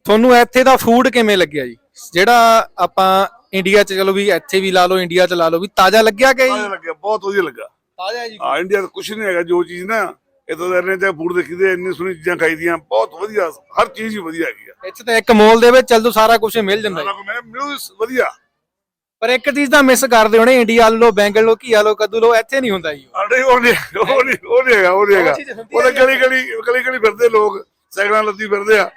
ਤੁਹਾਨੂੰ ਇੱਥੇ ਦਾ ਫੂਡ ਕਿਵੇਂ ਲੱਗਿਆ ਜੀ? ਜਿਹੜਾ ਆਪਾਂ ਇੰਡੀਆ 'ਚ ਚਲੋ ਵੀ ਇੱਥੇ ਵੀ ਲਾ ਲਓ ਇੰਡੀਆ 'ਚ ਲਾ ਲਓ ਵੀ ਤਾਜ਼ਾ ਲੱਗਿਆ ਕਿ ਵਧੀਆ ਲੱਗਿਆ ਬਹੁਤ ਵਧੀਆ ਲੱਗਾ। ਤਾਜ਼ਾ ਹੈ ਜੀ। ਆ ਇੰਡੀਆ ਦਾ ਕੁਝ ਨਹੀਂ ਹੈਗਾ ਜੋ ਚੀਜ਼ ਨਾ ਇਦੋਂ ਦਾ ਇਹਨੇ ਤੇ ਫੂਡ ਦੇਖੀਦੇ ਇੰਨੀ ਸੋਹਣੀ ਚੀਜ਼ਾਂ ਖਾਈਦੀਆਂ ਬਹੁਤ ਵਧੀਆ ਹਰ ਚੀਜ਼ ਹੀ ਵਧੀਆ ਹੈਗੀ ਆ। ਇੱਥੇ ਤਾਂ ਇੱਕ ਮੋਲ ਦੇ ਵਿੱਚ ਚੱਲ ਦੋ ਸਾਰਾ ਕੁਝ ਮਿਲ ਜਾਂਦਾ ਕੁਝ ਮੈਂ ਮਿਲੂ ਵਧੀਆ। ਪਰ ਇੱਕ ਚੀਜ਼ ਤਾਂ ਮਿਸ ਕਰਦੇ ਹੋਣੇ ਇੰਡੀਆ ਲੋ ਬੈਂਗਲ ਲੋ ਘੀਆ ਲੋ ਕੱਦੂ ਲੋ ਇੱਥੇ ਨਹੀਂ ਹੁੰਦਾ ਜੀ। ਅਰੇ ਉਹ ਨਹੀਂ ਉਹ ਨਹੀਂ ਉਹ ਨਹੀਂ ਹੈਗਾ ਉਹ ਨਹੀਂ ਹੈਗਾ। ਉਹਦੇ ਹੈ ਗਲੀ ਗਲੀ ਗਲੀ ਗਲੀ ਫਿਰਦੇ ਲੋਕ ਸਾਈਕਲਾਂ ਲੱਦੀ ਫਿਰਦੇ ਆ।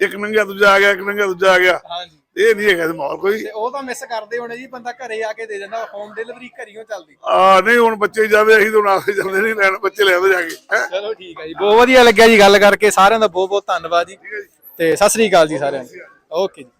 ਇੱਕ ਨੰਗਾ ਦੂਜਾ ਆ ਗਿਆ ਇੱਕ ਨੰਗਾ ਦੂਜਾ ਆ ਗਿਆ। ਹਾਂਜੀ। ਇਹ ਨਹੀਂ ਹੈਗਾ ਮਾਹੌਲ ਕੋਈ। ਤੇ ਉਹ ਤਾਂ ਮਿਸ ਕਰਦੇ ਹੋਣੇ ਜੀ ਬੰਦਾ ਘਰੇ ਆ ਕੇ ਦੇ ਜਾਂਦਾ ਹੋਮ ਡਿਲੀਵਰੀ ਘਰੀਓ ਚੱਲਦੀ। ਆ ਨਹੀਂ ਹੁਣ ਬੱਚੇ ਜਾਂਦੇ ਅਸੀਂ ਤਾਂ ਨਾਲ ਜਾਂਦੇ ਨਹੀਂ ਲੈਣ ਬੱਚੇ ਲੈ ਆਉਂਦੇ ਜਾ ਕੇ ਚਲੋ ਠੀਕ ਹੈ ਜੀ ਬਹੁਤ ਵਧੀਆ ਲੱਗਿਆ ਜੀ ਗੱਲ ਕਰਕੇ ਸਾਰਿਆਂ ਦਾ ਬਹੁਤ ਬਹੁਤ ਧੰਨਵਾਦ ਜੀ। ਤੇ ਸਤਿ ਸ੍ਰੀ ਅਕਾਲ ਜੀ ਸਾਰਿਆਂ ਨੂੰ। ਓਕੇ ਜੀ।